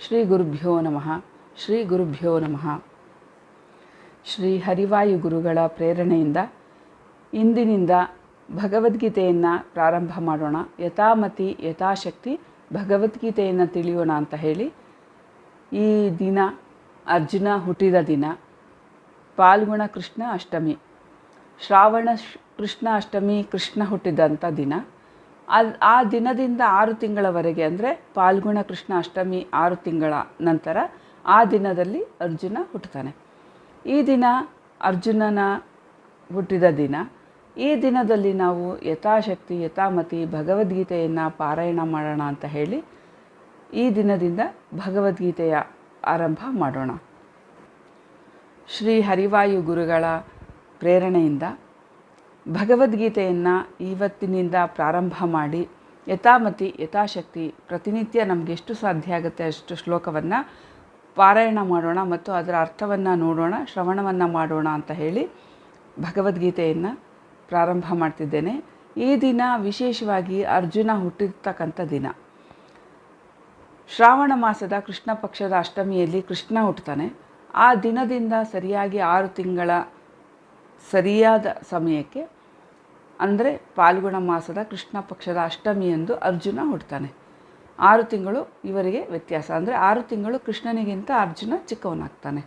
ಶ್ರೀ ಗುರುಭ್ಯೋ ನಮಃ. ಶ್ರೀ ಗುರುಭ್ಯೋ ನಮಃ. ಶ್ರೀ ಹರಿವಾಯು ಗುರುಗಳ ಪ್ರೇರಣೆಯಿಂದ ಇಂದಿನಿಂದ ಭಗವದ್ಗೀತೆಯನ್ನು ಪ್ರಾರಂಭ ಮಾಡೋಣ. ಯಥಾಮತಿ ಯಥಾಶಕ್ತಿ ಭಗವದ್ಗೀತೆಯನ್ನು ತಿಳಿಯೋಣ ಅಂತ ಹೇಳಿ ಈ ದಿನ, ಅರ್ಜುನ ಹುಟ್ಟಿದ ದಿನ, ಪಾಲ್ಗುಣ ಕೃಷ್ಣ ಅಷ್ಟಮಿ, ಶ್ರಾವಣ ಕೃಷ್ಣ ಅಷ್ಟಮಿ ಕೃಷ್ಣ ಹುಟ್ಟಿದಂಥ ದಿನ. ಅದು ಆ ದಿನದಿಂದ ಆರು ತಿಂಗಳವರೆಗೆ ಅಂದರೆ ಪಾಲ್ಗುಣ ಕೃಷ್ಣ ಅಷ್ಟಮಿ ಆರು ತಿಂಗಳ ನಂತರ ಆ ದಿನದಲ್ಲಿ ಅರ್ಜುನ ಹುಟ್ಟುತ್ತಾನೆ. ಈ ದಿನ ಅರ್ಜುನನ ಹುಟ್ಟಿದ ದಿನ, ಈ ದಿನದಲ್ಲಿ ನಾವು ಯಥಾಶಕ್ತಿ, ಯಥಾಮತಿ, ಭಗವದ್ಗೀತೆಯನ್ನು ಪಾರಾಯಣ ಮಾಡೋಣ ಅಂತ ಹೇಳಿ ಈ ದಿನದಿಂದ ಭಗವದ್ಗೀತೆಯ ಆರಂಭ ಮಾಡೋಣ. ಶ್ರೀ ಹರಿವಾಯು ಗುರುಗಳ ಪ್ರೇರಣೆಯಿಂದ ಭಗವದ್ಗೀತೆಯನ್ನು ಇವತ್ತಿನಿಂದ ಪ್ರಾರಂಭ ಮಾಡಿ ಯಥಾಮತಿ, ಯಥಾಶಕ್ತಿ ಪ್ರತಿನಿತ್ಯ ನಮಗೆ ಎಷ್ಟು ಸಾಧ್ಯ ಆಗುತ್ತೆ ಅಷ್ಟು ಶ್ಲೋಕವನ್ನು ಪಾರಾಯಣ ಮಾಡೋಣ ಮತ್ತು ಅದರ ಅರ್ಥವನ್ನು ನೋಡೋಣ, ಶ್ರವಣವನ್ನು ಮಾಡೋಣ ಅಂತ ಹೇಳಿ ಭಗವದ್ಗೀತೆಯನ್ನು ಪ್ರಾರಂಭ ಮಾಡ್ತಿದ್ದೇನೆ. ಈ ದಿನ ವಿಶೇಷವಾಗಿ ಅರ್ಜುನ ಹುಟ್ಟಿರ್ತಕ್ಕಂಥ ದಿನ. ಶ್ರಾವಣ ಮಾಸದ ಕೃಷ್ಣ ಪಕ್ಷದ ಅಷ್ಟಮಿಯಲ್ಲಿ ಕೃಷ್ಣ ಹುಟ್ಟುತ್ತಾನೆ. ಆ ದಿನದಿಂದ ಸರಿಯಾಗಿ ಆರು ತಿಂಗಳ ಸರಿಯಾದ ಸಮಯಕ್ಕೆ ಅಂದರೆ ಪಾಲ್ಗುಣ ಮಾಸದ ಕೃಷ್ಣ ಪಕ್ಷದ ಅಷ್ಟಮಿಯಂದು ಅರ್ಜುನ ಹುಡ್ತಾನೆ. ಆರು ತಿಂಗಳು ಇವರಿಗೆ ವ್ಯತ್ಯಾಸ. ಅಂದರೆ ಆರು ತಿಂಗಳು ಕೃಷ್ಣನಿಗಿಂತ ಅರ್ಜುನ ಚಿಕ್ಕವನಾಗ್ತಾನೆ.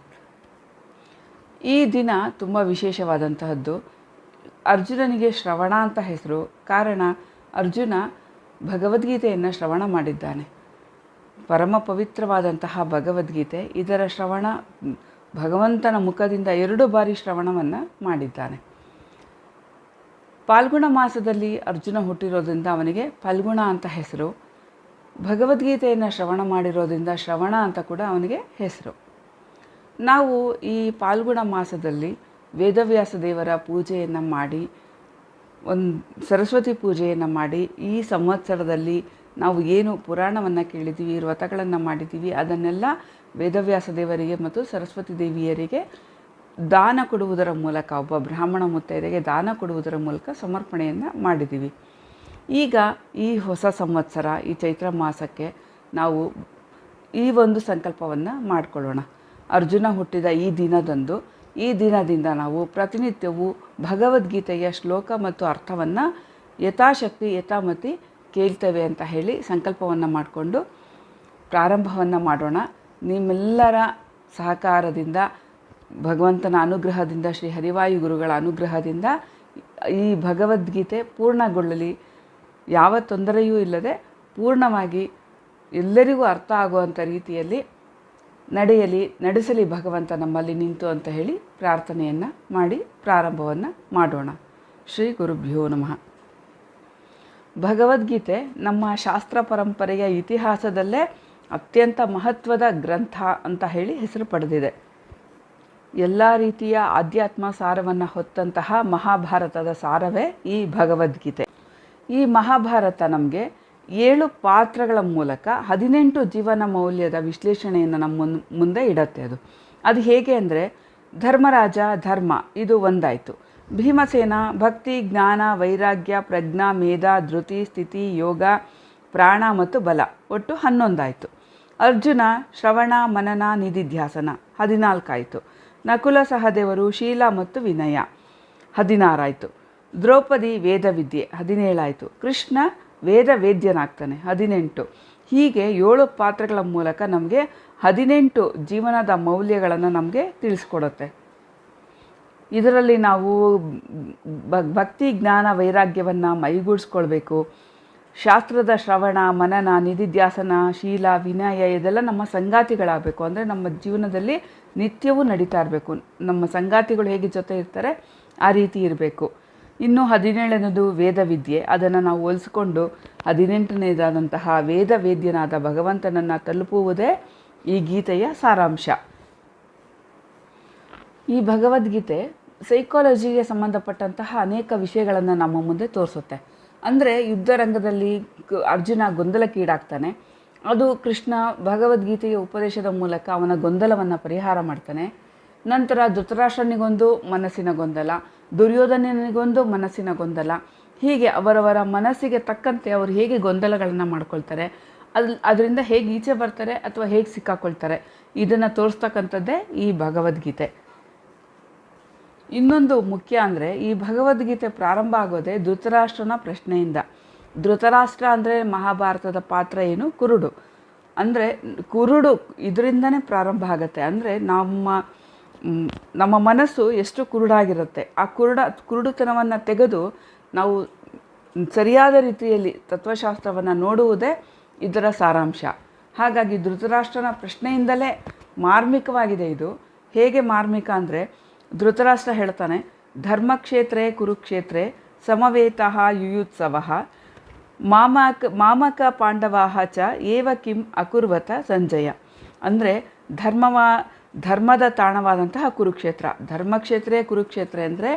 ಈ ದಿನ ತುಂಬ ವಿಶೇಷವಾದಂತಹದ್ದು. ಅರ್ಜುನನಿಗೆ ಶ್ರವಣ ಅಂತ ಹೆಸರು. ಕಾರಣ ಅರ್ಜುನ ಭಗವದ್ಗೀತೆಯನ್ನು ಶ್ರವಣ ಮಾಡಿದ್ದಾನೆ. ಪರಮ ಪವಿತ್ರವಾದಂತಹ ಭಗವದ್ಗೀತೆ. ಇದರ ಶ್ರವಣ ಭಗವಂತನ ಮುಖದಿಂದ ಎರಡು ಬಾರಿ ಶ್ರವಣವನ್ನು ಮಾಡಿದ್ದಾನೆ. ಪಾಲ್ಗುಣ ಮಾಸದಲ್ಲಿ ಅರ್ಜುನ ಹುಟ್ಟಿರೋದ್ರಿಂದ ಅವನಿಗೆ ಫಲ್ಗುಣ ಅಂತ ಹೆಸರು. ಭಗವದ್ಗೀತೆಯನ್ನು ಶ್ರವಣ ಮಾಡಿರೋದ್ರಿಂದ ಶ್ರವಣ ಅಂತ ಕೂಡ ಅವನಿಗೆ ಹೆಸರು. ನಾವು ಈ ಪಾಲ್ಗುಣ ಮಾಸದಲ್ಲಿ ವೇದವ್ಯಾಸ ದೇವರ ಪೂಜೆಯನ್ನು ಮಾಡಿ, ಒಂದು ಸರಸ್ವತಿ ಪೂಜೆಯನ್ನು ಮಾಡಿ, ಈ ಸಂವತ್ಸರದಲ್ಲಿ ನಾವು ಏನು ಪುರಾಣವನ್ನು ಕೇಳಿದ್ದೀವಿ ವ್ರತಗಳನ್ನು ಮಾಡಿದ್ದೀವಿ ಅದನ್ನೆಲ್ಲ ವೇದವ್ಯಾಸ ದೇವರಿಗೆ ಮತ್ತು ಸರಸ್ವತಿ ದೇವಿಯರಿಗೆ ದಾನ ಕೊಡುವುದರ ಮೂಲಕ, ಒಬ್ಬ ಬ್ರಾಹ್ಮಣ ಮುತ್ತೈದೆಗೆ ದಾನ ಕೊಡುವುದರ ಮೂಲಕ ಸಮರ್ಪಣೆಯನ್ನು ಮಾಡಿದ್ದೀವಿ ಈಗ ಈ ಹೊಸ ಸಂವತ್ಸರ, ಈ ಚೈತ್ರ ಮಾಸಕ್ಕೆ ನಾವು ಈ ಒಂದು ಸಂಕಲ್ಪವನ್ನು ಮಾಡಿಕೊಳ್ಳೋಣ. ಅರ್ಜುನ ಹುಟ್ಟಿದ ಈ ದಿನದಂದು, ಈ ದಿನದಿಂದ ನಾವು ಪ್ರತಿನಿತ್ಯವೂ ಭಗವದ್ಗೀತೆಯ ಶ್ಲೋಕ ಮತ್ತು ಅರ್ಥವನ್ನು ಯಥಾಶಕ್ತಿ, ಯಥಾಮತಿ ಕೇಳ್ತೇವೆ ಅಂತ ಹೇಳಿ ಸಂಕಲ್ಪವನ್ನು ಮಾಡಿಕೊಂಡು ಪ್ರಾರಂಭವನ್ನು ಮಾಡೋಣ. ನಿಮ್ಮೆಲ್ಲರ ಸಹಕಾರದಿಂದ ಭಗವಂತನ ಅನುಗ್ರಹದಿಂದ, ಶ್ರೀ ಹರಿವಾಯು ಗುರುಗಳ ಅನುಗ್ರಹದಿಂದ ಈ ಭಗವದ್ಗೀತೆ ಪೂರ್ಣಗೊಳ್ಳಲಿ. ಯಾವ ತೊಂದರೆಯೂ ಇಲ್ಲದೆ ಪೂರ್ಣವಾಗಿ ಎಲ್ಲರಿಗೂ ಅರ್ಥ ಆಗುವಂಥ ರೀತಿಯಲ್ಲಿ ನಡೆಯಲಿ, ನಡೆಸಲಿ ಭಗವಂತ ನಮ್ಮಲ್ಲಿ ನಿಂತು ಅಂತ ಹೇಳಿ ಪ್ರಾರ್ಥನೆಯನ್ನು ಮಾಡಿ ಪ್ರಾರಂಭವನ್ನು ಮಾಡೋಣ. ಶ್ರೀ ಗುರುಭ್ಯೋ ನಮಃ. ಭಗವದ್ಗೀತೆ ನಮ್ಮ ಶಾಸ್ತ್ರ ಪರಂಪರೆಯ ಇತಿಹಾಸದಲ್ಲೇ ಅತ್ಯಂತ ಮಹತ್ವದ ಗ್ರಂಥ ಅಂತ ಹೇಳಿ ಹೆಸರು ಪಡೆದಿದೆ. ಎಲ್ಲ ರೀತಿಯ ಆಧ್ಯಾತ್ಮ ಸಾರವನ್ನು ಹೊತ್ತಂತಹ ಮಹಾಭಾರತದ ಸಾರವೇ ಈ ಭಗವದ್ಗೀತೆ. ಈ ಮಹಾಭಾರತ ನಮಗೆ ಏಳು ಪಾತ್ರಗಳ ಮೂಲಕ ಹದಿನೆಂಟು ಜೀವನ ಮೌಲ್ಯದ ವಿಶ್ಲೇಷಣೆಯನ್ನು ನಮ್ಮ ಮುಂದೆ ಇಡತ್ತೆ ಅದು. ಅದು ಹೇಗೆ ಅಂದರೆ, ಧರ್ಮರಾಜ ಧರ್ಮ, ಇದು ಒಂದಾಯಿತು. ಭೀಮಸೇನ, ಭಕ್ತಿ, ಜ್ಞಾನ, ವೈರಾಗ್ಯ, ಪ್ರಜ್ಞಾ, ಮೇಧ, ಧೃತಿ, ಸ್ಥಿತಿ, ಯೋಗ, ಪ್ರಾಣ ಮತ್ತು ಬಲ, ಒಟ್ಟು ಹನ್ನೊಂದಾಯಿತು. ಅರ್ಜುನ, ಶ್ರವಣ, ಮನನ, ನಿಧಿಧ್ಯಾಸನ, ಹದಿನಾಲ್ಕಾಯಿತು. ನಕುಲ ಸಹದೇವರು ಶೀಲ ಮತ್ತು ವಿನಯ. ಹದಿನಾರಾಯಿತು. ದ್ರೌಪದಿ ವೇದವಿದ್ಯೆ. ಹದಿನೇಳಾಯಿತು. ಕೃಷ್ಣ ವೇದ ವೇದ್ಯನಾಗ್ತಾನೆ ಹದಿನೆಂಟು. ಹೀಗೆ ಏಳು ಪಾತ್ರಗಳ ಮೂಲಕ ನಮಗೆ ಹದಿನೆಂಟು ಜೀವನದ ಮೌಲ್ಯಗಳನ್ನು ನಮಗೆ ತಿಳಿಸ್ಕೊಡುತ್ತೆ. ಇದರಲ್ಲಿ ನಾವು ಭಕ್ತಿ, ಜ್ಞಾನ, ವೈರಾಗ್ಯವನ್ನು ಮೈಗೂಡಿಸ್ಕೊಳ್ಬೇಕು. ಶಾಸ್ತ್ರದ ಶ್ರವಣ, ಮನನ, ನಿಧಿಧ್ಯಾಸನ, ಶೀಲ, ವಿನಯ ಇದೆಲ್ಲ ನಮ್ಮ ಸಂಗಾತಿಗಳಾಗಬೇಕು. ಅಂದರೆ ನಮ್ಮ ಜೀವನದಲ್ಲಿ ನಿತ್ಯವೂ ನಡೀತಾ ಇರಬೇಕು. ನಮ್ಮ ಸಂಗಾತಿಗಳು ಹೇಗೆ ಜೊತೆ ಇರ್ತಾರೆ, ಆ ರೀತಿ ಇರಬೇಕು. ಇನ್ನು ಹದಿನೇಳನೇದು ವೇದವಿದ್ಯೆ. ಅದನ್ನು ನಾವು ಹೋಲಿಸ್ಕೊಂಡು ಹದಿನೆಂಟನೇದಾದಂತಹ ವೇದ ವೇದ್ಯನಾದ ಭಗವಂತನನ್ನು ತಲುಪುವುದೇ ಈ ಗೀತೆಯ ಸಾರಾಂಶ. ಈ ಭಗವದ್ಗೀತೆ ಸೈಕಾಲಜಿಗೆ ಸಂಬಂಧಪಟ್ಟಂತಹ ಅನೇಕ ವಿಷಯಗಳನ್ನು ನಮ್ಮ ಮುಂದೆ ತೋರಿಸುತ್ತೆ. ಅಂದರೆ ಯುದ್ಧರಂಗದಲ್ಲಿ ಅರ್ಜುನ ಗೊಂದಲಕ್ಕೀಡಾಗ್ತಾನೆ. ಅದು ಕೃಷ್ಣ ಭಗವದ್ಗೀತೆಯ ಉಪದೇಶದ ಮೂಲಕ ಅವನ ಗೊಂದಲವನ್ನು ಪರಿಹಾರ ಮಾಡ್ತಾನೆ. ನಂತರ ಧೃತರಾಷ್ಟ್ರನಿಗೊಂದು ಮನಸ್ಸಿನ ಗೊಂದಲ, ದುರ್ಯೋಧನನಿಗೊಂದು ಮನಸ್ಸಿನ ಗೊಂದಲ. ಹೀಗೆ ಅವರವರ ಮನಸ್ಸಿಗೆ ತಕ್ಕಂತೆ ಅವರು ಹೇಗೆ ಗೊಂದಲಗಳನ್ನು ಮಾಡ್ಕೊಳ್ತಾರೆ, ಅದು ಅದರಿಂದ ಹೇಗೆ ಈಚೆ ಬರ್ತಾರೆ ಅಥವಾ ಹೇಗೆ ಸಿಕ್ಕಾಕೊಳ್ತಾರೆ, ಇದನ್ನು ತೋರಿಸ್ತಕ್ಕಂಥದ್ದೇ ಈ ಭಗವದ್ಗೀತೆ. ಇನ್ನೊಂದು ಮುಖ್ಯ ಅಂದರೆ ಈ ಭಗವದ್ಗೀತೆ ಪ್ರಾರಂಭ ಆಗೋದೇ ಧೃತರಾಷ್ಟ್ರನ ಪ್ರಶ್ನೆಯಿಂದ. ಧೃತರಾಷ್ಟ್ರ ಅಂದರೆ ಮಹಾಭಾರತದ ಪಾತ್ರ ಏನು? ಕುರುಡು. ಅಂದರೆ ಕುರುಡು ಇದರಿಂದನೇ ಪ್ರಾರಂಭ ಆಗುತ್ತೆ. ಅಂದರೆ ನಮ್ಮ ನಮ್ಮ ಮನಸ್ಸು ಎಷ್ಟು ಕುರುಡಾಗಿರುತ್ತೆ. ಆ ಕುರುಡ, ಕುರುಡುತನವನ್ನು ತೆಗೆದು ನಾವು ಸರಿಯಾದ ರೀತಿಯಲ್ಲಿ ತತ್ವಶಾಸ್ತ್ರವನ್ನು ನೋಡುವುದೇ ಇದರ ಸಾರಾಂಶ. ಹಾಗಾಗಿ ಧೃತರಾಷ್ಟ್ರನ ಪ್ರಶ್ನೆಯಿಂದಲೇ ಮಾರ್ಮಿಕವಾಗಿದೆ ಇದು. ಹೇಗೆ ಮಾರ್ಮಿಕ ಅಂದರೆ ಧೃತರಾಷ್ಟ್ರ ಹೇಳ್ತಾನೆ, ಧರ್ಮಕ್ಷೇತ್ರೇ ಕುರುಕ್ಷೇತ್ರೇ ಸಮವೇತಃ ಯುಯುತ್ಸವ ಮಾಮಕ ಮಾಮಕ ಪಾಂಡವಾಹ ಚ ಏವ ಕಿಂ ಅಕುರ್ವತ ಸಂಜಯ. ಅಂದರೆ ಧರ್ಮವ, ಧರ್ಮದ ತಾಣವಾದಂತಹ ಕುರುಕ್ಷೇತ್ರ. ಧರ್ಮಕ್ಷೇತ್ರೇ ಕುರುಕ್ಷೇತ್ರ ಅಂದರೆ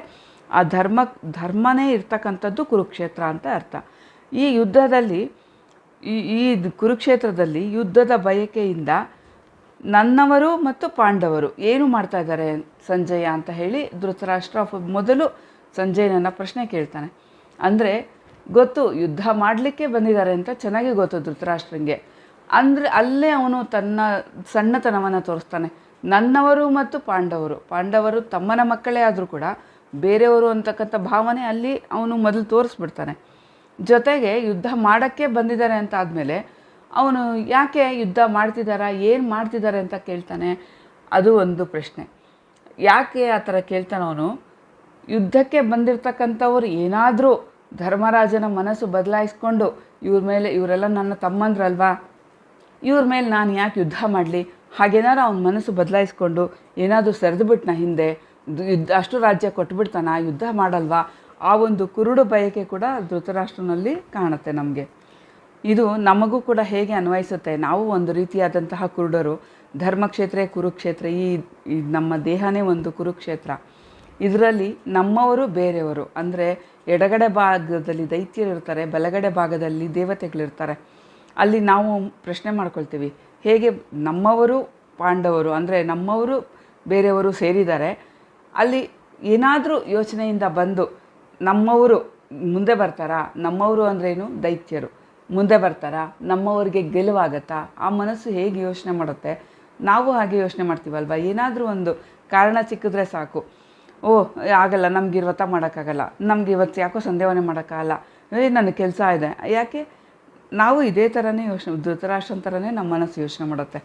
ಆ ಧರ್ಮ, ಧರ್ಮನೇ ಇರ್ತಕ್ಕಂಥದ್ದು ಕುರುಕ್ಷೇತ್ರ ಅಂತ ಅರ್ಥ. ಈ ಯುದ್ಧದಲ್ಲಿ, ಈ ಈ ಕುರುಕ್ಷೇತ್ರದಲ್ಲಿ ಯುದ್ಧದ ಬಯಕೆಯಿಂದ ನನ್ನವರು ಮತ್ತು ಪಾಂಡವರು ಏನು ಮಾಡ್ತಾ ಇದ್ದಾರೆ ಸಂಜಯ ಅಂತ ಹೇಳಿ ಧೃತರಾಷ್ಟ್ರ ಮೊದಲು ಸಂಜಯನನ್ನ ಪ್ರಶ್ನೆ ಕೇಳ್ತಾನೆ. ಅಂದರೆ ಗೊತ್ತು, ಯುದ್ಧ ಮಾಡಲಿಕ್ಕೆ ಬಂದಿದ್ದಾರೆ ಅಂತ ಚೆನ್ನಾಗಿ ಗೊತ್ತು ಧೃತರಾಷ್ಟ್ರಂಗೆ ಅಂದರೆ ಅಲ್ಲೇ ಅವನು ತನ್ನ ಸಣ್ಣತನವನ್ನು ತೋರಿಸ್ತಾನೆ. ನನ್ನವರು ಮತ್ತು ಪಾಂಡವರು. ಪಾಂಡವರು ತಮ್ಮನ ಮಕ್ಕಳೇ ಆದರೂ ಕೂಡ ಬೇರೆಯವರು ಅಂತಕ್ಕಂಥ ಭಾವನೆ ಅಲ್ಲಿ ಅವನು ಮೊದಲು ತೋರಿಸ್ಬಿಡ್ತಾನೆ. ಜೊತೆಗೆ ಯುದ್ಧ ಮಾಡೋಕ್ಕೆ ಬಂದಿದ್ದಾರೆ ಅಂತ ಆದಮೇಲೆ ಅವನು ಯಾಕೆ ಯುದ್ಧ ಮಾಡ್ತಿದ್ದಾರಾ, ಏನು ಮಾಡ್ತಿದ್ದಾರೆ ಅಂತ ಕೇಳ್ತಾನೆ. ಅದು ಒಂದು ಪ್ರಶ್ನೆ. ಯಾಕೆ ಆ ಥರ ಕೇಳ್ತಾನೆ ಅವನು? ಯುದ್ಧಕ್ಕೆ ಬಂದಿರತಕ್ಕಂಥವ್ರು ಏನಾದರೂ ಧರ್ಮರಾಜನ ಮನಸ್ಸು ಬದಲಾಯಿಸ್ಕೊಂಡು ಇವ್ರ ಮೇಲೆ ಇವರೆಲ್ಲ ನನ್ನ ತಮ್ಮಂದ್ರಲ್ವಾ? ಇವ್ರ ಮೇಲೆ ನಾನು ಯಾಕೆ ಯುದ್ಧ ಮಾಡಲಿ? ಹಾಗೇನಾರು ಅವನ ಮನಸ್ಸು ಬದಲಾಯಿಸ್ಕೊಂಡು ಏನಾದರೂ ಸರಿದುಬಿಟ್ನ ಹಿಂದೆ ಯುದ್ಧ ಅಷ್ಟು ರಾಜ್ಯ ಕೊಟ್ಬಿಡ್ತಾನ, ಯುದ್ಧ ಮಾಡಲ್ವಾ? ಆ ಒಂದು ಕುರುಡು ಬಯಕೆ ಕೂಡ ಧೃತರಾಷ್ಟ್ರನಲ್ಲಿ ಕಾಣುತ್ತೆ ನಮಗೆ. ಇದು ನಮಗೂ ಕೂಡ ಹೇಗೆ ಅನ್ವಯಿಸುತ್ತೆ? ನಾವು ಒಂದು ರೀತಿಯಾದಂತಹ ಕುರುಡರು. ಧರ್ಮಕ್ಷೇತ್ರ ಕುರುಕ್ಷೇತ್ರ. ಈ ಈ ನಮ್ಮ ದೇಹನೇ ಒಂದು ಕುರುಕ್ಷೇತ್ರ. ಇದರಲ್ಲಿ ನಮ್ಮವರು ಬೇರೆಯವರು. ಅಂದರೆ ಎಡಗಡೆ ಭಾಗದಲ್ಲಿ ದೈತ್ಯರು ಇರ್ತಾರೆ, ಬಲಗಡೆ ಭಾಗದಲ್ಲಿ ದೇವತೆಗಳಿರ್ತಾರೆ ಅಲ್ಲಿ ನಾವು ಪ್ರಶ್ನೆ ಮಾಡ್ಕೊಳ್ತೀವಿ, ಹೇಗೆ ನಮ್ಮವರು ಪಾಂಡವರು, ಅಂದರೆ ನಮ್ಮವರು ಬೇರೆಯವರು ಸೇರಿದ್ದಾರೆ, ಅಲ್ಲಿ ಏನಾದರೂ ಯೋಚನೆಯಿಂದ ಬಂದು ನಮ್ಮವರು ಮುಂದೆ ಬರ್ತಾರಾ, ನಮ್ಮವರು ಅಂದ್ರೇನು ದೈತ್ಯರು. ಮುಂದೆ ಬರ್ತಾರಾ, ನಮ್ಮವರಿಗೆ ಗೆಲುವಾಗತ್ತಾ? ಆ ಮನಸ್ಸು ಹೇಗೆ ಯೋಚನೆ ಮಾಡುತ್ತೆ? ನಾವು ಹಾಗೆ ಯೋಚನೆ ಮಾಡ್ತೀವಲ್ವ? ಏನಾದರೂ ಒಂದು ಕಾರಣ ಸಿಕ್ಕಿದ್ರೆ ಸಾಕು. ಓ, ಆಗಲ್ಲ, ನಮ್ಗೆ ಇವತ್ತ ಮಾಡೋಕ್ಕಾಗಲ್ಲ. ನಮ್ಗೆ ಇವತ್ತು ಯಾಕೋ ಸಂದೇವನೆ ಮಾಡೋಕ್ಕಾಗಲ್ಲ. ಏ, ನನ್ನ ಕೆಲಸ ಇದೆ. ಯಾಕೆ? ನಾವು ಇದೇ ಥರನೇ ಯೋಚನೆ, ಧೃತರಾಷ್ಟ್ರನ ಥರನೇ ನಮ್ಮ ಮನಸ್ಸು ಯೋಚನೆ ಮಾಡುತ್ತೆ.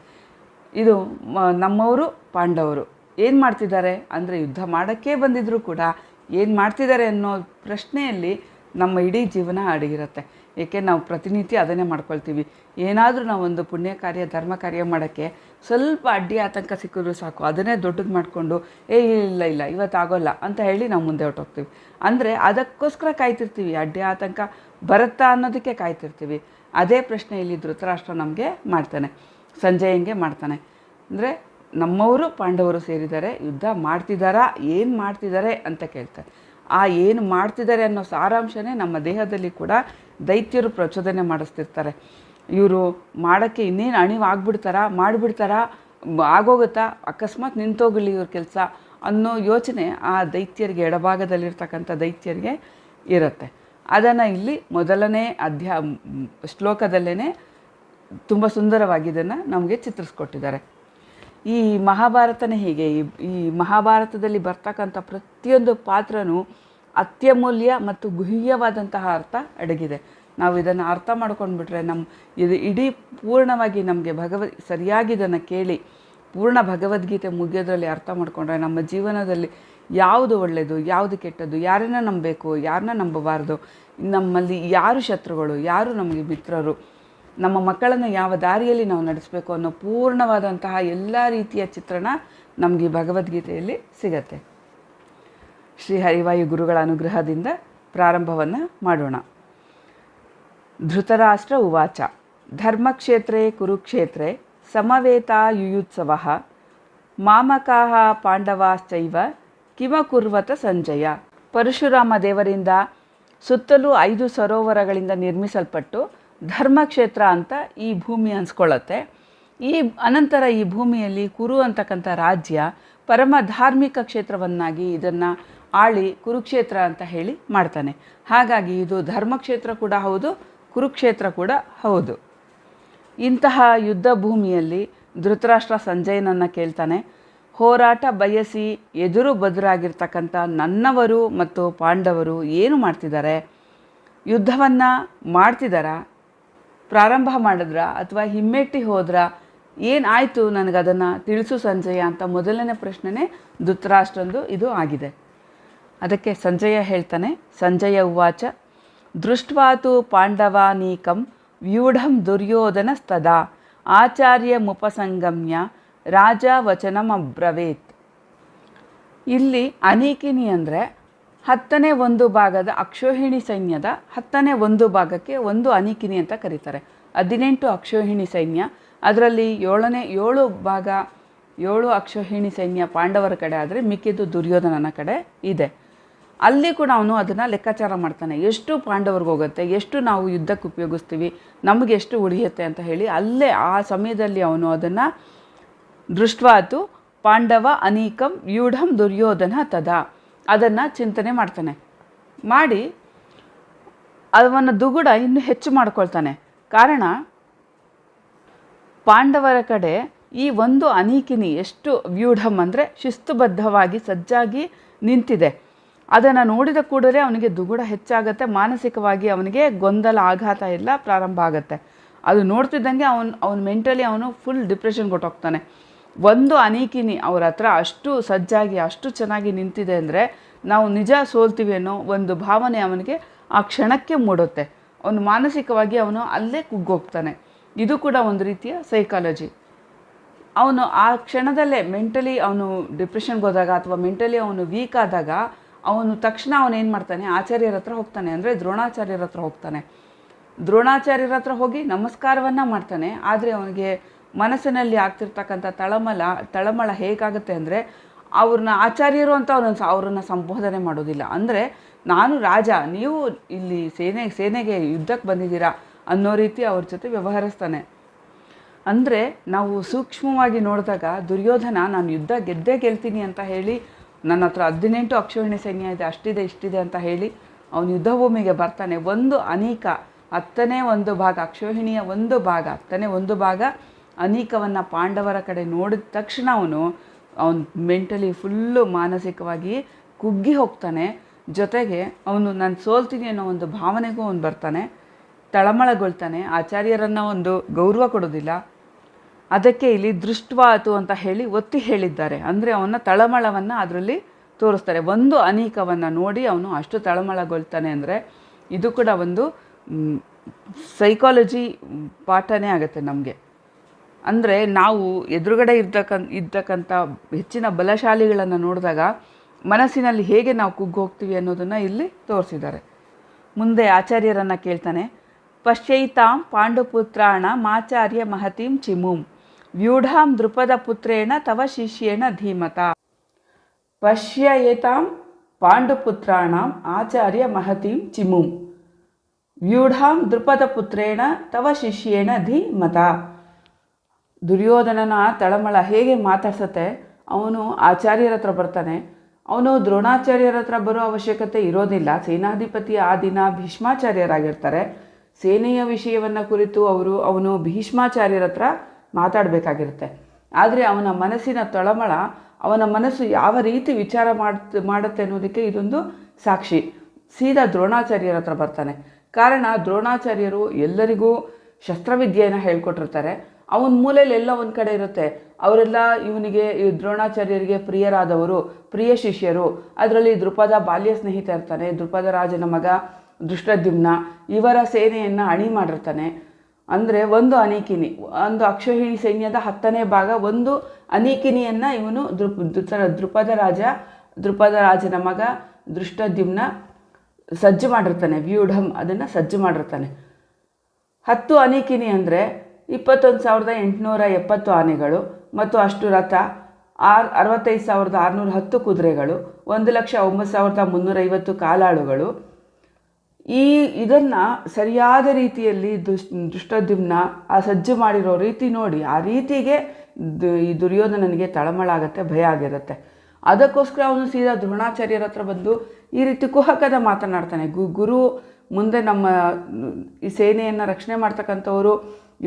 ಇದು ನಮ್ಮವರು, ಪಾಂಡವರು. ಏನು ಮಾಡ್ತಿದ್ದಾರೆ? ಅಂದರೆ ಯುದ್ಧ ಮಾಡೋಕ್ಕೇ ಬಂದಿದ್ದರೂ ಕೂಡ ಏನು ಮಾಡ್ತಿದ್ದಾರೆ ಅನ್ನೋ ಪ್ರಶ್ನೆಯಲ್ಲಿ ನಮ್ಮ ಇಡೀ ಜೀವನ ಅಡಗಿರುತ್ತೆ. ಏಕೆ ನಾವು ಪ್ರತಿನಿತ್ಯ ಅದನ್ನೇ ಮಾಡ್ಕೊಳ್ತೀವಿ. ಏನಾದರೂ ನಾವು ಒಂದು ಪುಣ್ಯ ಕಾರ್ಯ, ಧರ್ಮ ಕಾರ್ಯ ಮಾಡೋಕ್ಕೆ ಸ್ವಲ್ಪ ಅಡ್ಡಿ ಆತಂಕ ಸಿಕ್ಕಿದ್ರು ಸಾಕು. ಅದನ್ನೇ ದೊಡ್ಡದು ಮಾಡಿಕೊಂಡು, ಏ, ಇಲ್ಲ ಇಲ್ಲ, ಇವತ್ತು ಆಗೋಲ್ಲ ಅಂತ ಹೇಳಿ ನಾವು ಮುಂದೆ ಹೊರಟೋಗ್ತೀವಿ. ಅಂದರೆ ಅದಕ್ಕೋಸ್ಕರ ಕಾಯ್ತಿರ್ತೀವಿ. ಅಡ್ಡಿ ಆತಂಕ ಬರುತ್ತಾ ಅನ್ನೋದಕ್ಕೆ ಕಾಯ್ತಿರ್ತೀವಿ. ಅದೇ ಪ್ರಶ್ನೆ ಇಲ್ಲಿ ಧೃತರಾಷ್ಟ್ರ ನಮಗೆ ಮಾಡ್ತಾನೆ. ಸಂಜಯಂಗೆ ಮಾಡ್ತಾನೆ? ಅಂದರೆ ನಮ್ಮವರು ಪಾಂಡವರು ಸೇರಿದ್ದಾರೆ, ಯುದ್ಧ ಮಾಡ್ತಿದ್ದಾರಾ ಏನು ಮಾಡ್ತಿದ್ದಾರೆ ಅಂತ ಕೇಳ್ತಾರೆ. ಆ ಏನು ಮಾಡ್ತಿದ್ದಾರೆ ಅನ್ನೋ ಸಾರಾಂಶನೇ ನಮ್ಮ ದೇಹದಲ್ಲಿ ಕೂಡ ದೈತ್ಯರು ಪ್ರಚೋದನೆ ಮಾಡಿಸ್ತಿರ್ತಾರೆ. ಇವರು ಮಾಡೋಕ್ಕೆ ಇನ್ನೇನು ಅಣಿವು ಆಗ್ಬಿಡ್ತಾರಾ, ಮಾಡಿಬಿಡ್ತಾರಾ, ಆಗೋಗುತ್ತಾ, ಅಕಸ್ಮಾತ್ ನಿಂತೋಗಲಿ ಇವ್ರ ಕೆಲಸ ಅನ್ನೋ ಯೋಚನೆ ಆ ದೈತ್ಯರಿಗೆ ಎಡಭಾಗದಲ್ಲಿರ್ತಕ್ಕಂಥ ದೈತ್ಯರಿಗೆ ಇರುತ್ತೆ. ಅದನ್ನು ಇಲ್ಲಿ ಮೊದಲನೇ ಅಧ್ಯಾ ಶ್ಲೋಕದಲ್ಲೇ ತುಂಬ ಸುಂದರವಾಗಿ ಇದನ್ನು ನಮಗೆ ಚಿತ್ರಿಸ್ಕೊಟ್ಟಿದ್ದಾರೆ. ಈ ಮಹಾಭಾರತನೇ ಹೀಗೆ ಈ ಮಹಾಭಾರತದಲ್ಲಿ ಬರ್ತಕ್ಕಂಥ ಪ್ರತಿಯೊಂದು ಪಾತ್ರನೂ ಅತ್ಯಮೂಲ್ಯ ಮತ್ತು ಗುಹ್ಯವಾದಂತಹ ಅರ್ಥ ಅಡಗಿದೆ. ನಾವು ಇದನ್ನು ಅರ್ಥ ಮಾಡ್ಕೊಂಡ್ಬಿಟ್ರೆ ನಮ್ಮ ಇದು ಇಡೀ ಪೂರ್ಣವಾಗಿ ನಮಗೆ ಭಗವದ್, ಸರಿಯಾಗಿ ಇದನ್ನು ಕೇಳಿ ಪೂರ್ಣ ಭಗವದ್ಗೀತೆ ಮುಗಿಯೋದ್ರಲ್ಲಿ ಅರ್ಥ ಮಾಡಿಕೊಂಡ್ರೆ ನಮ್ಮ ಜೀವನದಲ್ಲಿ ಯಾವುದು ಒಳ್ಳೆಯದು ಯಾವುದು ಕೆಟ್ಟದ್ದು, ಯಾರನ್ನ ನಂಬಬೇಕು ಯಾರನ್ನ ನಂಬಬಾರ್ದು, ನಮ್ಮಲ್ಲಿ ಯಾರು ಶತ್ರುಗಳು, ಯಾರು ನಮಗೆ ಮಿತ್ರರು, ನಮ್ಮ ಮಕ್ಕಳನ್ನು ಯಾವ ದಾರಿಯಲ್ಲಿ ನಾವು ನಡೆಸಬೇಕು ಅನ್ನೋ ಪೂರ್ಣವಾದಂತಹ ಎಲ್ಲ ರೀತಿಯ ಚಿತ್ರಣ ನಮಗೆ ಭಗವದ್ಗೀತೆಯಲ್ಲಿ ಸಿಗತ್ತೆ. ಶ್ರೀ ಹರಿವಾಯು ಗುರುಗಳ ಅನುಗ್ರಹದಿಂದ ಪ್ರಾರಂಭವನ್ನು ಮಾಡೋಣ. ಧೃತರಾಷ್ಟ್ರ ಉವಾಚ. ಧರ್ಮಕ್ಷೇತ್ರೇ ಕುರುಕ್ಷೇತ್ರೇ ಸಮವೇತ ಯುಯುತ್ಸವ. ಮಾಮಕಾಹ ಪಾಂಡವಾಶ್ಚೈವ ಕಿಮಕುರ್ವತ ಸಂಜಯ. ಪರಶುರಾಮ ದೇವರಿಂದ ಸುತ್ತಲೂ ಐದು ಸರೋವರಗಳಿಂದ ನಿರ್ಮಿಸಲ್ಪಟ್ಟು ಧರ್ಮಕ್ಷೇತ್ರ ಅಂತ ಈ ಭೂಮಿ ಅನ್ಸ್ಕೊಳ್ಳುತ್ತೆ ಈ ಅನಂತರ ಈ ಭೂಮಿಯಲ್ಲಿ ಕುರು ಅಂತಕ್ಕಂಥ ರಾಜ್ಯ ಪರಮ ಧಾರ್ಮಿಕ ಕ್ಷೇತ್ರವನ್ನಾಗಿ ಇದನ್ನು ಆಳಿ ಕುರುಕ್ಷೇತ್ರ ಅಂತ ಹೇಳಿ ಮಾಡ್ತಾನೆ. ಹಾಗಾಗಿ ಇದು ಧರ್ಮಕ್ಷೇತ್ರ ಕೂಡ ಹೌದು, ಕುರುಕ್ಷೇತ್ರ ಕೂಡ ಹೌದು. ಇಂತಹ ಯುದ್ಧ ಭೂಮಿಯಲ್ಲಿ ಧೃತರಾಷ್ಟ್ರ ಸಂಜಯನನ್ನು ಕೇಳ್ತಾನೆ. ಹೋರಾಟ ಬಯಸಿ ಎದುರು ಬದುರಾಗಿರ್ತಕ್ಕಂಥ ನನ್ನವರು ಮತ್ತು ಪಾಂಡವರು ಏನು ಮಾಡ್ತಿದ್ದಾರೆ? ಯುದ್ಧವನ್ನು ಮಾಡ್ತಿದ್ದಾರಾ ಪ್ರಾರಂಭ ಮಾಡಿದ್ರ? ಅಥವಾ ಹಿಮ್ಮೆಟ್ಟಿ ಹೋದ್ರ? ಏನಾಯಿತು ನನಗದನ್ನು ತಿಳಿಸು ಸಂಜಯ ಅಂತ ಮೊದಲನೇ ಪ್ರಶ್ನೆನೇ ಧೃತರಾಷ್ಟ್ರಂದು ಇದು ಆಗಿದೆ. ಅದಕ್ಕೆ ಸಂಜಯ ಹೇಳ್ತಾನೆ, ಸಂಜಯ ಉವಾಚ, ದೃಷ್ಟ್ವಾತು ಪಾಂಡವಾನೀಕಂ ವ್ಯೂಢಂ ದುರ್ಯೋಧನ ಸ್ತದಾ ಆಚಾರ್ಯ ಮುಪಸಂಗಮ್ಯ ರಾಜ ವಚನಮಬ್ರವೇತ್. ಇಲ್ಲಿ ಅನೀಕಿನಿ ಅಂದರೆ ಹತ್ತನೇ ಒಂದು ಭಾಗದ ಅಕ್ಷೋಹಿಣಿ ಸೈನ್ಯದ ಹತ್ತನೇ ಒಂದು ಭಾಗಕ್ಕೆ ಒಂದು ಅನಿಕಿನಿ ಅಂತ ಕರೀತಾರೆ. ಹದಿನೆಂಟು ಅಕ್ಷೋಹಿಣಿ ಸೈನ್ಯ, ಅದರಲ್ಲಿ ಏಳನೇ, ಏಳು ಭಾಗ, ಏಳು ಅಕ್ಷೋಹಿಣಿ ಸೈನ್ಯ ಪಾಂಡವರ ಕಡೆ ಆದರೆ ಮಿಕ್ಕಿದ್ದು ದುರ್ಯೋಧನನ ಕಡೆ ಇದೆ. ಅಲ್ಲಿ ಕೂಡ ಅವನು ಅದನ್ನು ಲೆಕ್ಕಾಚಾರ ಮಾಡ್ತಾನೆ. ಎಷ್ಟು ಹೋಗುತ್ತೆ, ಎಷ್ಟು ನಾವು ಯುದ್ಧಕ್ಕೆ ಉಪಯೋಗಿಸ್ತೀವಿ, ನಮಗೆ ಎಷ್ಟು ಉಳಿಯುತ್ತೆ ಅಂತ ಹೇಳಿ ಅಲ್ಲೇ ಆ ಸಮಯದಲ್ಲಿ ಅವನು ಅದನ್ನು ದೃಷ್ಟವಾತು ಪಾಂಡವ ಅನೇಕಂ ವ್ಯೂಢಂ ದುರ್ಯೋಧನ ತದ ಅದನ್ನು ಚಿಂತನೆ ಮಾಡ್ತಾನೆ. ಮಾಡಿ ಅವನ ದುಗುಡ ಇನ್ನೂ ಹೆಚ್ಚು ಮಾಡ್ಕೊಳ್ತಾನೆ. ಕಾರಣ ಪಾಂಡವರ ಕಡೆ ಈ ಒಂದು ಅನೀಕಿನಿ ಎಷ್ಟು ವ್ಯೂಢಂ ಅಂದರೆ ಶಿಸ್ತುಬದ್ಧವಾಗಿ ಸಜ್ಜಾಗಿ ನಿಂತಿದೆ. ಅದನ್ನು ನೋಡಿದ ಕೂಡಲೇ ಅವನಿಗೆ ದುಗುಡ ಹೆಚ್ಚಾಗುತ್ತೆ, ಮಾನಸಿಕವಾಗಿ ಅವನಿಗೆ ಗೊಂದಲ, ಆಘಾತ ಎಲ್ಲ ಪ್ರಾರಂಭ ಆಗುತ್ತೆ. ಅದು ನೋಡ್ತಿದ್ದಂಗೆ ಅವನು ಅವನು ಮೆಂಟಲಿ ಅವನು ಫುಲ್ ಡಿಪ್ರೆಷನ್ ಕೊಟ್ಟೋಗ್ತಾನೆ. ಒಂದು ಅನೀಕಿನಿ ಅವ್ರ ಹತ್ರ ಅಷ್ಟು ಸಜ್ಜಾಗಿ, ಅಷ್ಟು ಚೆನ್ನಾಗಿ ನಿಂತಿದೆ ಅಂದರೆ ನಾವು ನಿಜ ಸೋಲ್ತೀವಿ ಅನ್ನೋ ಒಂದು ಭಾವನೆ ಅವನಿಗೆ ಆ ಕ್ಷಣಕ್ಕೆ ಮೂಡುತ್ತೆ. ಅವನು ಮಾನಸಿಕವಾಗಿ ಅವನು ಅಲ್ಲೇ ಕುಗ್ಗೋಗ್ತಾನೆ. ಇದು ಕೂಡ ಒಂದು ರೀತಿಯ ಸೈಕಾಲಜಿ ಅವನು ಆ ಕ್ಷಣದಲ್ಲೇ ಮೆಂಟಲಿ ಅವನು ಡಿಪ್ರೆಷನ್ಗೆ ಹೋದಾಗ ಅಥವಾ ಮೆಂಟಲಿ ಅವನು ವೀಕ್ ಆದಾಗ ಅವನು ತಕ್ಷಣ ಅವನೇನು ಮಾಡ್ತಾನೆ? ಆಚಾರ್ಯರ ಹತ್ರ ಹೋಗ್ತಾನೆ ಅಂದರೆ ದ್ರೋಣಾಚಾರ್ಯರ ಹತ್ರ ಹೋಗ್ತಾನೆ. ದ್ರೋಣಾಚಾರ್ಯರ ಹತ್ರ ಹೋಗಿ ನಮಸ್ಕಾರವನ್ನು ಮಾಡ್ತಾನೆ. ಆದರೆ ಅವನಿಗೆ ಮನಸ್ಸಿನಲ್ಲಿ ಆಗ್ತಿರ್ತಕ್ಕಂಥ ತಳಮಳ ತಳಮಳ ಹೇಗಾಗುತ್ತೆ ಅಂದರೆ ಅವ್ರನ್ನ ಆಚಾರ್ಯರು ಅಂತ ಅವನ ಅವರನ್ನು ಸಂಬೋಧನೆ ಮಾಡೋದಿಲ್ಲ. ಅಂದರೆ ನಾನು ರಾಜ, ನೀವು ಇಲ್ಲಿ ಸೇನೆ, ಸೇನೆಗೆ ಯುದ್ಧಕ್ಕೆ ಬಂದಿದ್ದೀರಾ ಅನ್ನೋ ರೀತಿ ಅವ್ರ ಜೊತೆ ವ್ಯವಹರಿಸ್ತಾನೆ. ಅಂದರೆ ನಾವು ಸೂಕ್ಷ್ಮವಾಗಿ ನೋಡಿದಾಗ ದುರ್ಯೋಧನ, ನಾನು ಯುದ್ಧ ಗೆದ್ದೇ ಗೆಲ್ತೀನಿ ಅಂತ ಹೇಳಿ ನನ್ನ ಹತ್ರ ಹದಿನೆಂಟು ಅಕ್ಷೋಹಿಣಿ ಸೈನ್ಯ ಇದೆ, ಅಷ್ಟಿದೆ, ಇಷ್ಟಿದೆ ಅಂತ ಹೇಳಿ ಅವನು ಯುದ್ಧಭೂಮಿಗೆ ಬರ್ತಾನೆ. ಒಂದು ಅನೇಕ, ಹತ್ತನೇ ಒಂದು ಭಾಗ, ಅಕ್ಷೋಹಿಣಿಯ ಒಂದು ಭಾಗ, ಹತ್ತನೇ ಒಂದು ಭಾಗ ಅನೇಕವನ್ನು ಪಾಂಡವರ ಕಡೆ ನೋಡಿದ ತಕ್ಷಣ ಅವನು ಅವನು ಮೆಂಟಲಿ ಫುಲ್ಲು ಮಾನಸಿಕವಾಗಿ ಕುಗ್ಗಿ ಹೋಗ್ತಾನೆ. ಜೊತೆಗೆ ಅವನು ನಾನು ಸೋಲ್ತೀನಿ ಅನ್ನೋ ಒಂದು ಭಾವನೆಗೂ ಅವನು ಬರ್ತಾನೆ. ತಳಮಳಗೊಳ್ತಾನೆ. ಆಚಾರ್ಯರನ್ನು ಒಂದು ಗೌರವ ಕೊಡೋದಿಲ್ಲ. ಅದಕ್ಕೆ ಇಲ್ಲಿ ದೃಷ್ಟವಾತು ಅಂತ ಹೇಳಿ ಒತ್ತಿ ಹೇಳಿದ್ದಾರೆ. ಅಂದರೆ ಅವನ ತಳಮಳವನ್ನು ಅದರಲ್ಲಿ ತೋರಿಸ್ತಾರೆ. ಒಂದು ಅನೇಕವನ್ನು ನೋಡಿ ಅವನು ಅಷ್ಟು ತಳಮಳಗೊಳ್ತಾನೆ ಅಂದರೆ ಇದು ಕೂಡ ಒಂದು ಸೈಕಾಲಜಿ ಪಾಠನೇ ಆಗುತ್ತೆ ನಮಗೆ. ಅಂದರೆ ನಾವು ಎದುರುಗಡೆ ಇರ್ತಕ್ಕ ಇರ್ತಕ್ಕಂಥ ಹೆಚ್ಚಿನ ಬಲಶಾಲಿಗಳನ್ನು ನೋಡಿದಾಗ ಮನಸ್ಸಿನಲ್ಲಿ ಹೇಗೆ ನಾವು ಕುಗ್ಗೋಗ್ತೀವಿ ಅನ್ನೋದನ್ನು ಇಲ್ಲಿ ತೋರಿಸಿದ್ದಾರೆ. ಮುಂದೆ ಆಚಾರ್ಯರನ್ನು ಕೇಳ್ತಾನೆ. ಪಶ್ಯೈತಾಂ ಪಾಂಡುಪುತ್ರಾಣ ಮಾಚಾರ್ಯ ಮಹತೀಂ ಚಿಮುಂ. ವ್ಯೂಢಾಂ ದೃಪದ ಪುತ್ರೇಣ ತವ ಶಿಷ್ಯೇಣ ಧೀಮತ. ಪಶ್ಯ ಏತಾಂ ಪಾಂಡುಪುತ್ರಾಣಾಂ ಆಚಾರ್ಯ ಮಹತೀಂ ಚಿಮುಂ. ವ್ಯೂಢಾಂ ದೃಪದ ಪುತ್ರೇಣ ತವ ಶಿಷ್ಯೇಣ ಧೀಮತ. ದುರ್ಯೋಧನನ ತಳಮಳ ಹೇಗೆ ಮಾತಾಡ್ಸತ್ತೆ? ಅವನು ಆಚಾರ್ಯರ ಹತ್ರ ಬರ್ತಾನೆ. ಅವನು ದ್ರೋಣಾಚಾರ್ಯರ ಹತ್ರ ಬರೋ ಅವಶ್ಯಕತೆ ಇರೋದಿಲ್ಲ. ಸೇನಾಧಿಪತಿ ಆ ದಿನ ಭೀಷ್ಮಾಚಾರ್ಯರಾಗಿರ್ತಾರೆ. ಸೇನೆಯ ವಿಷಯವನ್ನು ಕುರಿತು ಅವರು ಅವನು ಭೀಷ್ಮಾಚಾರ್ಯರ ಹತ್ರ ಮಾತಾಡಬೇಕಾಗಿರುತ್ತೆ. ಆದರೆ ಅವನ ಮನಸ್ಸಿನ ತಳಮಳ, ಅವನ ಮನಸ್ಸು ಯಾವ ರೀತಿ ವಿಚಾರ ಮಾಡ್ ಮಾಡುತ್ತೆ ಅನ್ನೋದಕ್ಕೆ ಇದೊಂದು ಸಾಕ್ಷಿ. ಸೀದಾ ದ್ರೋಣಾಚಾರ್ಯರ ಹತ್ರ ಬರ್ತಾನೆ. ಕಾರಣ ದ್ರೋಣಾಚಾರ್ಯರು ಎಲ್ಲರಿಗೂ ಶಸ್ತ್ರವಿದ್ಯೆಯನ್ನು ಹೇಳ್ಕೊಟ್ಟಿರ್ತಾರೆ. ಅವನ ಮೂಲೆಯಲ್ಲಿ ಎಲ್ಲ ಒಂದು ಕಡೆ ಇರುತ್ತೆ. ಅವರೆಲ್ಲ ಇವನಿಗೆ, ಈ ದ್ರೋಣಾಚಾರ್ಯರಿಗೆ ಪ್ರಿಯರಾದವರು, ಪ್ರಿಯ ಶಿಷ್ಯರು. ಅದರಲ್ಲಿ ದೃಪದ ಬಾಲ್ಯ ಸ್ನೇಹಿತ ಇರ್ತಾನೆ. ದೃಪದ ರಾಜನ ಮಗ ದೃಷ್ಟದ್ಯುಮ್ನ ಇವರ ಸೇನೆಯನ್ನು ಅಣಿ ಮಾಡಿರ್ತಾನೆ. ಅಂದರೆ ಒಂದು ಅನೇಕಿನಿ, ಒಂದು ಅಕ್ಷೋಹಿಣಿ ಸೈನ್ಯದ ಹತ್ತನೇ ಭಾಗ, ಒಂದು ಅನೇಕಿನಿಯನ್ನು ಇವನು ದೃಪ್ ದೃಪದ ರಾಜ ದೃಪದ ರಾಜನ ಮಗ ದೃಷ್ಟದ್ಯುಮ್ನ ಸಜ್ಜು ಮಾಡಿರ್ತಾನೆ ವ್ಯೂಢಮ್ ಅದನ್ನು ಸಜ್ಜು ಮಾಡಿರ್ತಾನೆ. ಹತ್ತು ಅನೇಕಿನಿ ಅಂದರೆ ಇಪ್ಪತ್ತೊಂದು ಸಾವಿರದ ಎಂಟುನೂರ ಎಪ್ಪತ್ತು ಆನೆಗಳು ಮತ್ತು ಅಷ್ಟು ರಥ, ಆರು, ಅರವತ್ತೈದು ಸಾವಿರದ ಆರುನೂರ ಹತ್ತು ಕುದುರೆಗಳು, ಒಂದು ಲಕ್ಷ ಒಂಬತ್ತು ಸಾವಿರದ ಮುನ್ನೂರೈವತ್ತು ಕಾಲಾಳುಗಳು ಈ ಇದನ್ನು ಸರಿಯಾದ ರೀತಿಯಲ್ಲಿ ದುಷ್ ದುಷ್ಟದ್ಯುಮ್ನ ಆ ಸಜ್ಜು ಮಾಡಿರೋ ರೀತಿ ನೋಡಿ, ಆ ರೀತಿಗೆ ದು, ಈ ದುರ್ಯೋಧನನಿಗೆ ತಳಮಳ ಆಗುತ್ತೆ, ಭಯ ಆಗಿರುತ್ತೆ. ಅದಕ್ಕೋಸ್ಕರ ಅವನು ಸೀದಾ ದ್ರೋಣಾಚಾರ್ಯರ ಹತ್ರ ಬಂದು ಈ ರೀತಿ ಕುಹಕದ ಮಾತನಾಡ್ತಾನೆ. ಗು, ಗುರು, ಮುಂದೆ ನಮ್ಮ, ಈ ಸೇನೆಯನ್ನು ರಕ್ಷಣೆ ಮಾಡ್ತಕ್ಕಂಥವರು,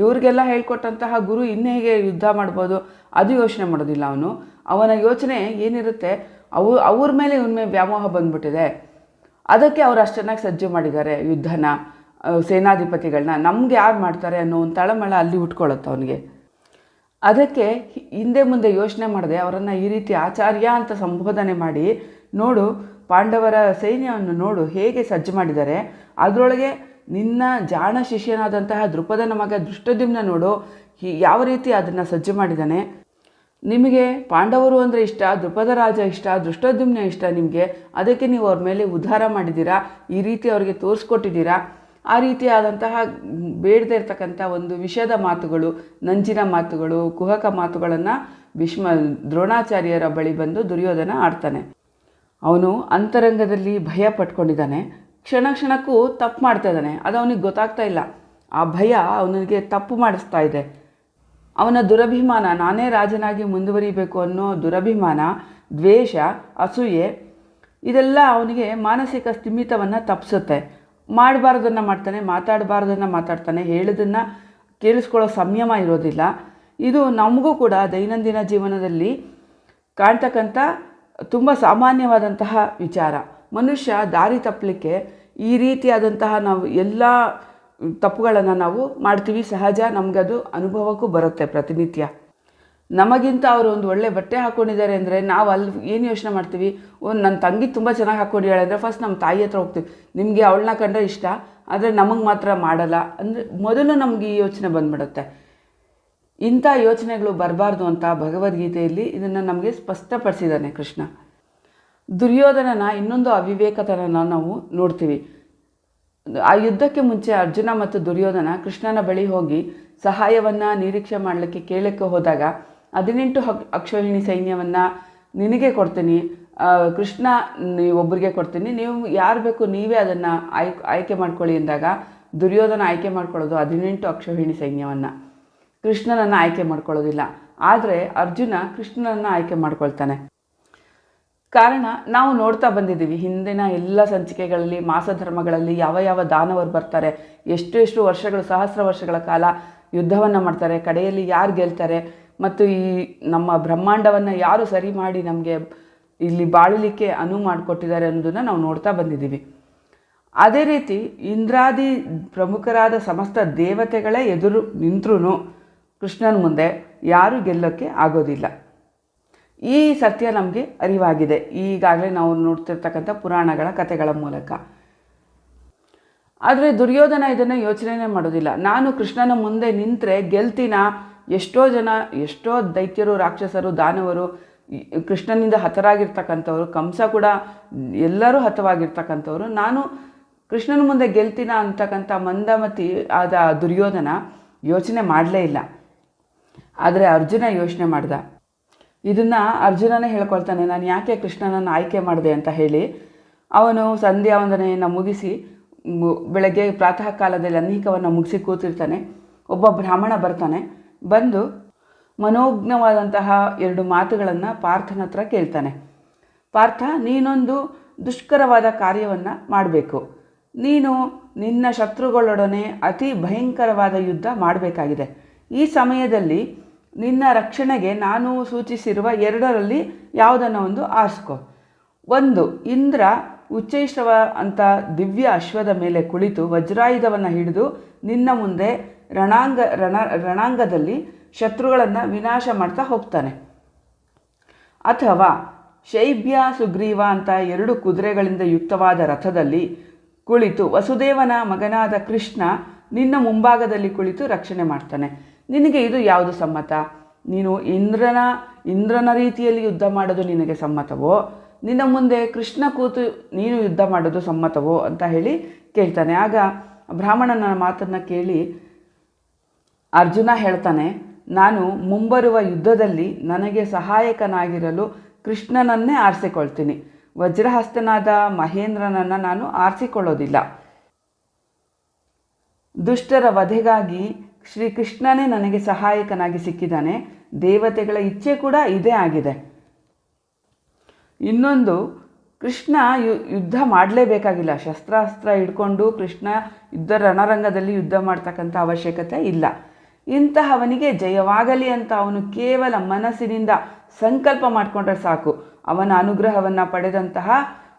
ಇವ್ರಿಗೆಲ್ಲ ಹೇಳ್ಕೊಟ್ಟಂತಹ ಗುರು ಇನ್ನೇ ಹೇಗೆ ಯುದ್ಧ ಮಾಡ್ಬೋದು, ಅದು ಯೋಚನೆ ಮಾಡೋದಿಲ್ಲ ಅವನು. ಅವನ ಯೋಚನೆ ಏನಿರುತ್ತೆ, ಅವು, ಅವ್ರ ಮೇಲೆ ಇವನ ಮೇಲೆ ವ್ಯಾಮೋಹ ಬಂದ್ಬಿಟ್ಟಿದೆ. ಅದಕ್ಕೆ ಅವ್ರು ಅಷ್ಟು ಚೆನ್ನಾಗಿ ಸಜ್ಜು ಮಾಡಿದ್ದಾರೆ ಯುದ್ಧನ ಸೇನಾಧಿಪತಿಗಳನ್ನ ನಮ್ಗೆ ಯಾರು ಮಾಡ್ತಾರೆ ಅನ್ನೋ ಒಂದು ತಳಮಳ ಅಲ್ಲಿ ಉಟ್ಕೊಳ್ಳುತ್ತೆ ಅವನಿಗೆ. ಅದಕ್ಕೆ ಹಿಂದೆ ಮುಂದೆ ಯೋಚನೆ ಮಾಡದೆ, ಅವರನ್ನು ಈ ರೀತಿ ಆಚಾರ್ಯ ಅಂತ ಸಂಬೋಧನೆ ಮಾಡಿ, ನೋಡು, ಪಾಂಡವರ ಸೈನ್ಯವನ್ನು ನೋಡು, ಹೇಗೆ ಸಜ್ಜು ಮಾಡಿದ್ದಾರೆ. ಅದರೊಳಗೆ ನಿನ್ನ ಜಾಣ ಶಿಷ್ಯನಾದಂತಹ ದೃಪದನ ಮಗ ದೃಷ್ಟದ್ಯುಮ್ನ ನೋಡು ಯಾವ ರೀತಿ ಅದನ್ನು ಸಜ್ಜು ಮಾಡಿದ್ದಾನೆ ನಿಮಗೆ ಪಾಂಡವರು ಅಂದರೆ ಇಷ್ಟ ದೃಪದ ರಾಜ ಇಷ್ಟ ದೃಷ್ಟದ್ಯುಮ್ನ ಇಷ್ಟ, ನಿಮಗೆ ಅದಕ್ಕೆ ನೀವು ಅವ್ರ ಮೇಲೆ ಉದ್ಧಾರ ಮಾಡಿದ್ದೀರಾ, ಈ ರೀತಿ ಅವರಿಗೆ ತೋರಿಸ್ಕೊಟ್ಟಿದ್ದೀರಾ, ಆ ರೀತಿಯಾದಂತಹ ಬೇಡದೇ ಇರತಕ್ಕಂಥ ಒಂದು ವಿಷಯದ ಮಾತುಗಳು, ನಂಜಿನ ಮಾತುಗಳು, ಕುಹಕ ಮಾತುಗಳನ್ನು ಭೀಷ್ಮ ದ್ರೋಣಾಚಾರ್ಯರ ಬಳಿ ಬಂದು ದುರ್ಯೋಧನ ಆಡ್ತಾನೆ. ಅವನು ಅಂತರಂಗದಲ್ಲಿ ಭಯ ಪಟ್ಕೊಂಡಿದ್ದಾನೆ. ಕ್ಷಣ ಕ್ಷಣಕ್ಕೂ ತಪ್ಪು ಮಾಡ್ತಾ ಇದ್ದಾನೆ. ಅದು ಅವನಿಗೆ ಗೊತ್ತಾಗ್ತಾ ಇಲ್ಲ. ಆ ಭಯ ಅವನಿಗೆ ತಪ್ಪು ಮಾಡಿಸ್ತಾ ಇದೆ. ಅವನ ದುರಭಿಮಾನ, ನಾನೇ ರಾಜನಾಗಿ ಮುಂದುವರಿಬೇಕು ಅನ್ನೋ ದುರಭಿಮಾನ, ದ್ವೇಷ, ಅಸೂಯೆ, ಇದೆಲ್ಲ ಅವನಿಗೆ ಮಾನಸಿಕ ಸ್ಥಿಮಿತವನ್ನು ತಪ್ಪಿಸುತ್ತೆ ಮಾಡಬಾರ್ದನ್ನು ಮಾಡ್ತಾನೆ, ಮಾತಾಡಬಾರ್ದನ್ನು ಮಾತಾಡ್ತಾನೆ, ಹೇಳೋದನ್ನು ಕೇಳಿಸ್ಕೊಳ್ಳೋ ಸಂಯಮ ಇರೋದಿಲ್ಲ. ಇದು ನಮಗೂ ಕೂಡ ದೈನಂದಿನ ಜೀವನದಲ್ಲಿ ಕಾಣ್ತಕ್ಕಂಥ ತುಂಬ ಸಾಮಾನ್ಯವಾದಂತಹ ವಿಚಾರ. ಮನುಷ್ಯ ದಾರಿ ತಪ್ಪಲಿಕ್ಕೆ ಈ ರೀತಿಯಾದಂತಹ ನಾವು ಎಲ್ಲ ತಪ್ಪುಗಳನ್ನು ನಾವು ಮಾಡ್ತೀವಿ. ಸಹಜ ನಮಗದು ಅನುಭವಕ್ಕೂ ಬರುತ್ತೆ ಪ್ರತಿನಿತ್ಯ. ನಮಗಿಂತ ಅವರು ಒಂದು ಒಳ್ಳೆ ಬಟ್ಟೆ ಹಾಕ್ಕೊಂಡಿದ್ದಾರೆ ಅಂದರೆ ನಾವು ಅಲ್ಲಿ ಏನು ಯೋಚನೆ ಮಾಡ್ತೀವಿ? ಒಂದು ನನ್ನ ತಂಗಿ ತುಂಬ ಚೆನ್ನಾಗಿ ಹಾಕ್ಕೊಂಡಿದ್ದಾಳೆ ಅಂದರೆ ಫಸ್ಟ್ ನಮ್ಮ ತಾಯಿ ಹತ್ರ ಹೋಗ್ತೀವಿ. ನಿಮಗೆ ಅವಳನ್ನ ಕಂಡ್ರೆ ಇಷ್ಟ, ಆದರೆ ನಮಗೆ ಮಾತ್ರ ಮಾಡಲ್ಲ ಅಂದರೆ ಮೊದಲು ನಮಗೆ ಈ ಯೋಚನೆ ಬಂದ್ಬಿಡುತ್ತೆ. ಇಂಥ ಯೋಚನೆಗಳು ಬರಬಾರ್ದು ಅಂತ ಭಗವದ್ಗೀತೆಯಲ್ಲಿ ಇದನ್ನು ನಮಗೆ ಸ್ಪಷ್ಟಪಡಿಸಿದ್ದಾನೆ ಕೃಷ್ಣ. ದುರ್ಯೋಧನನ ಇನ್ನೊಂದು ಅವಿವೇಕತನ ನಾವು ನೋಡ್ತೀವಿ. ಆ ಯುದ್ಧಕ್ಕೆ ಮುಂಚೆ ಅರ್ಜುನ ಮತ್ತು ದುರ್ಯೋಧನ ಕೃಷ್ಣನ ಬಳಿ ಹೋಗಿ ಸಹಾಯವನ್ನು ನಿರೀಕ್ಷೆ ಮಾಡಲಿಕ್ಕೆ ಕೇಳಕ್ಕೆ ಹೋದಾಗ ಹದಿನೆಂಟು ಹಕ್ ಅಕ್ಷೋಹಿಣಿ ಸೈನ್ಯವನ್ನು ನಿನಗೆ ಕೊಡ್ತೀನಿ ಕೃಷ್ಣ ನೀವು ಒಬ್ಬರಿಗೆ ಕೊಡ್ತೀನಿ, ನೀವು ಯಾರು ಬೇಕು ನೀವೇ ಅದನ್ನು ಆಯ್ಕೆ ಆಯ್ಕೆ ಮಾಡ್ಕೊಳ್ಳಿ ಎಂದಾಗ ದುರ್ಯೋಧನ ಆಯ್ಕೆ ಮಾಡ್ಕೊಳ್ಳೋದು ಹದಿನೆಂಟು ಅಕ್ಷೋಹಿಣಿ ಸೈನ್ಯವನ್ನು. ಕೃಷ್ಣನನ್ನು ಆಯ್ಕೆ ಮಾಡ್ಕೊಳ್ಳೋದಿಲ್ಲ. ಆದರೆ ಅರ್ಜುನ ಕೃಷ್ಣನನ್ನು ಆಯ್ಕೆ ಮಾಡ್ಕೊಳ್ತಾನೆ. ಕಾರಣ ನಾವು ನೋಡ್ತಾ ಬಂದಿದ್ದೀವಿ, ಹಿಂದಿನ ಎಲ್ಲ ಸಂಚಿಕೆಗಳಲ್ಲಿ, ಮಾಸಧರ್ಮಗಳಲ್ಲಿ ಯಾವ ಯಾವ ದಾನವರು ಬರ್ತಾರೆ, ಎಷ್ಟು ಎಷ್ಟು ವರ್ಷಗಳು, ಸಹಸ್ರ ವರ್ಷಗಳ ಕಾಲ ಯುದ್ಧವನ್ನು ಮಾಡ್ತಾರೆ, ಕಡೆಯಲ್ಲಿ ಯಾರು ಗೆಲ್ತಾರೆ, ಮತ್ತು ಈ ನಮ್ಮ ಬ್ರಹ್ಮಾಂಡವನ್ನು ಯಾರು ಸರಿ ಮಾಡಿ ನಮಗೆ ಇಲ್ಲಿ ಬಾಳಲಿಕ್ಕೆ ಅನುವು ಮಾಡಿಕೊಟ್ಟಿದ್ದಾರೆ ಅನ್ನೋದನ್ನು ನಾವು ನೋಡ್ತಾ ಬಂದಿದ್ದೀವಿ. ಅದೇ ರೀತಿ ಇಂದ್ರಾದಿ ಪ್ರಮುಖರಾದ ಸಮಸ್ತ ದೇವತೆಗಳೇ ಎದುರು ನಿಂತ್ರೂ ಕೃಷ್ಣನ ಮುಂದೆ ಯಾರೂ ಗೆಲ್ಲೋಕ್ಕೆ ಆಗೋದಿಲ್ಲ. ಈ ಸತ್ಯ ನಮಗೆ ಅರಿವಾಗಿದೆ. ಈಗಾಗಲೇ ನಾವು ನೋಡ್ತಿರ್ತಕ್ಕಂಥ ಪುರಾಣಗಳ ಕಥೆಗಳ ಮೂಲಕ. ಆದರೆ ದುರ್ಯೋಧನ ಇದನ್ನು ಯೋಚನೆ ಮಾಡೋದಿಲ್ಲ. ನಾನು ಕೃಷ್ಣನ ಮುಂದೆ ನಿಂತರೆ ಗೆಲ್ತಿನ ಎಷ್ಟೋ ಜನ, ಎಷ್ಟೋ ದೈತ್ಯರು, ರಾಕ್ಷಸರು, ದಾನವರು ಕೃಷ್ಣನಿಂದ ಹತರಾಗಿರ್ತಕ್ಕಂಥವ್ರು, ಕಂಸ ಕೂಡ ಎಲ್ಲರೂ ಹತವಾಗಿರ್ತಕ್ಕಂಥವ್ರು. ನಾನು ಕೃಷ್ಣನ ಮುಂದೆ ಗೆಲ್ತಿನ ಅಂತಕ್ಕಂಥ ಮಂದಮತಿ ಆದ ದುರ್ಯೋಧನ ಯೋಚನೆ ಮಾಡಲೇ ಇಲ್ಲ. ಆದರೆ ಅರ್ಜುನ ಯೋಚನೆ ಮಾಡ್ದ. ಇದನ್ನು ಅರ್ಜುನನೇ ಹೇಳ್ಕೊಳ್ತಾನೆ, ನಾನು ಯಾಕೆ ಕೃಷ್ಣನನ್ನು ಆಯ್ಕೆ ಮಾಡಿದೆ ಅಂತ ಹೇಳಿ? ಅವನು ಸಂಧ್ಯಾ ವಂದನೆಯನ್ನು ಮುಗಿಸಿ ಬೆಳಗ್ಗೆ ಪ್ರಾತಃ ಕಾಲದಲ್ಲಿ ಅನೇಕವನ್ನು ಮುಗಿಸಿ ಕೂತಿರ್ತಾನೆ. ಒಬ್ಬ ಬ್ರಾಹ್ಮಣ ಬರ್ತಾನೆ. ಬಂದು ಮನೋಜ್ಞವಾದಂತಹ ಎರಡು ಮಾತುಗಳನ್ನು ಪಾರ್ಥನ ಹತ್ರ ಕೇಳ್ತಾನೆ. ಪಾರ್ಥ, ನೀನೊಂದು ದುಷ್ಕರವಾದ ಕಾರ್ಯವನ್ನು ಮಾಡಬೇಕು. ನೀನು ನಿನ್ನ ಶತ್ರುಗಳೊಡನೆ ಅತಿ ಭಯಂಕರವಾದ ಯುದ್ಧ ಮಾಡಬೇಕಾಗಿದೆ. ಈ ಸಮಯದಲ್ಲಿ ನಿನ್ನ ರಕ್ಷಣೆಗೆ ನಾನು ಸೂಚಿಸಿರುವ ಎರಡರಲ್ಲಿ ಯಾವುದನ್ನು ಒಂದು ಆರಿಸ್ಕೊ ಒಂದು, ಇಂದ್ರ ಉಚ್ಚೈಶ್ರವ ಅಂತ ದಿವ್ಯ ಅಶ್ವದ ಮೇಲೆ ಕುಳಿತು ವಜ್ರಾಯುಧವನ್ನು ಹಿಡಿದು ನಿನ್ನ ಮುಂದೆ ರಣಾಂಗ, ರಣ, ರಣಾಂಗದಲ್ಲಿ ಶತ್ರುಗಳನ್ನು ವಿನಾಶ ಮಾಡ್ತಾ ಹೋಗ್ತಾನೆ. ಅಥವಾ ಶೈಭ್ಯ ಸುಗ್ರೀವ ಅಂತ ಎರಡು ಕುದುರೆಗಳಿಂದ ಯುಕ್ತವಾದ ರಥದಲ್ಲಿ ಕುಳಿತು ವಸುದೇವನ ಮಗನಾದ ಕೃಷ್ಣ ನಿನ್ನ ಮುಂಭಾಗದಲ್ಲಿ ಕುಳಿತು ರಕ್ಷಣೆ ಮಾಡ್ತಾನೆ. ನಿನಗೆ ಇದು ಯಾವುದು ಸಮ್ಮತ? ನೀನು ಇಂದ್ರನ ಇಂದ್ರನ ರೀತಿಯಲ್ಲಿ ಯುದ್ಧ ಮಾಡೋದು ನಿನಗೆ ಸಮ್ಮತವೋ? ನಿನ್ನ ಮುಂದೆ ಕೃಷ್ಣ ಕೂತು ನೀನು ಯುದ್ಧ ಮಾಡೋದು ಸಮ್ಮತವೋ ಅಂತ ಹೇಳಿ ಕೇಳ್ತಾನೆ. ಆಗ ಬ್ರಾಹ್ಮಣನ ಮಾತನ್ನು ಕೇಳಿ ಅರ್ಜುನ ಹೇಳ್ತಾನೆ, ನಾನು ಮುಂಬರುವ ಯುದ್ಧದಲ್ಲಿ ನನಗೆ ಸಹಾಯಕನಾಗಿರಲು ಕೃಷ್ಣನನ್ನೇ ಆರಿಸಿಕೊಳ್ತೀನಿ. ವಜ್ರಹಸ್ತನಾದ ಮಹೇಂದ್ರನನ್ನು ನಾನು ಆರಿಸಿಕೊಳ್ಳೋದಿಲ್ಲ. ದುಷ್ಟರ ವಧೆಗಾಗಿ ಶ್ರೀಕೃಷ್ಣನೇ ನನಗೆ ಸಹಾಯಕನಾಗಿ ಸಿಕ್ಕಿದ್ದಾನೆ. ದೇವತೆಗಳ ಇಚ್ಛೆ ಕೂಡ ಇದೇ ಆಗಿದೆ. ಇನ್ನೊಂದು, ಕೃಷ್ಣ ಯುದ್ಧ ಮಾಡಲೇಬೇಕಾಗಿಲ್ಲ. ಶಸ್ತ್ರಾಸ್ತ್ರ ಹಿಡ್ಕೊಂಡು ಕೃಷ್ಣ ಯುದ್ಧ, ರಣರಂಗದಲ್ಲಿ ಯುದ್ಧ ಮಾಡ್ತಕ್ಕಂಥ ಅವಶ್ಯಕತೆ ಇಲ್ಲ. ಇಂತಹವನಿಗೆ ಜಯವಾಗಲಿ ಅಂತ ಅವನು ಕೇವಲ ಮನಸ್ಸಿನಿಂದ ಸಂಕಲ್ಪ ಮಾಡಿಕೊಂಡ್ರೆ ಸಾಕು. ಅವನ ಅನುಗ್ರಹವನ್ನು ಪಡೆದಂತಹ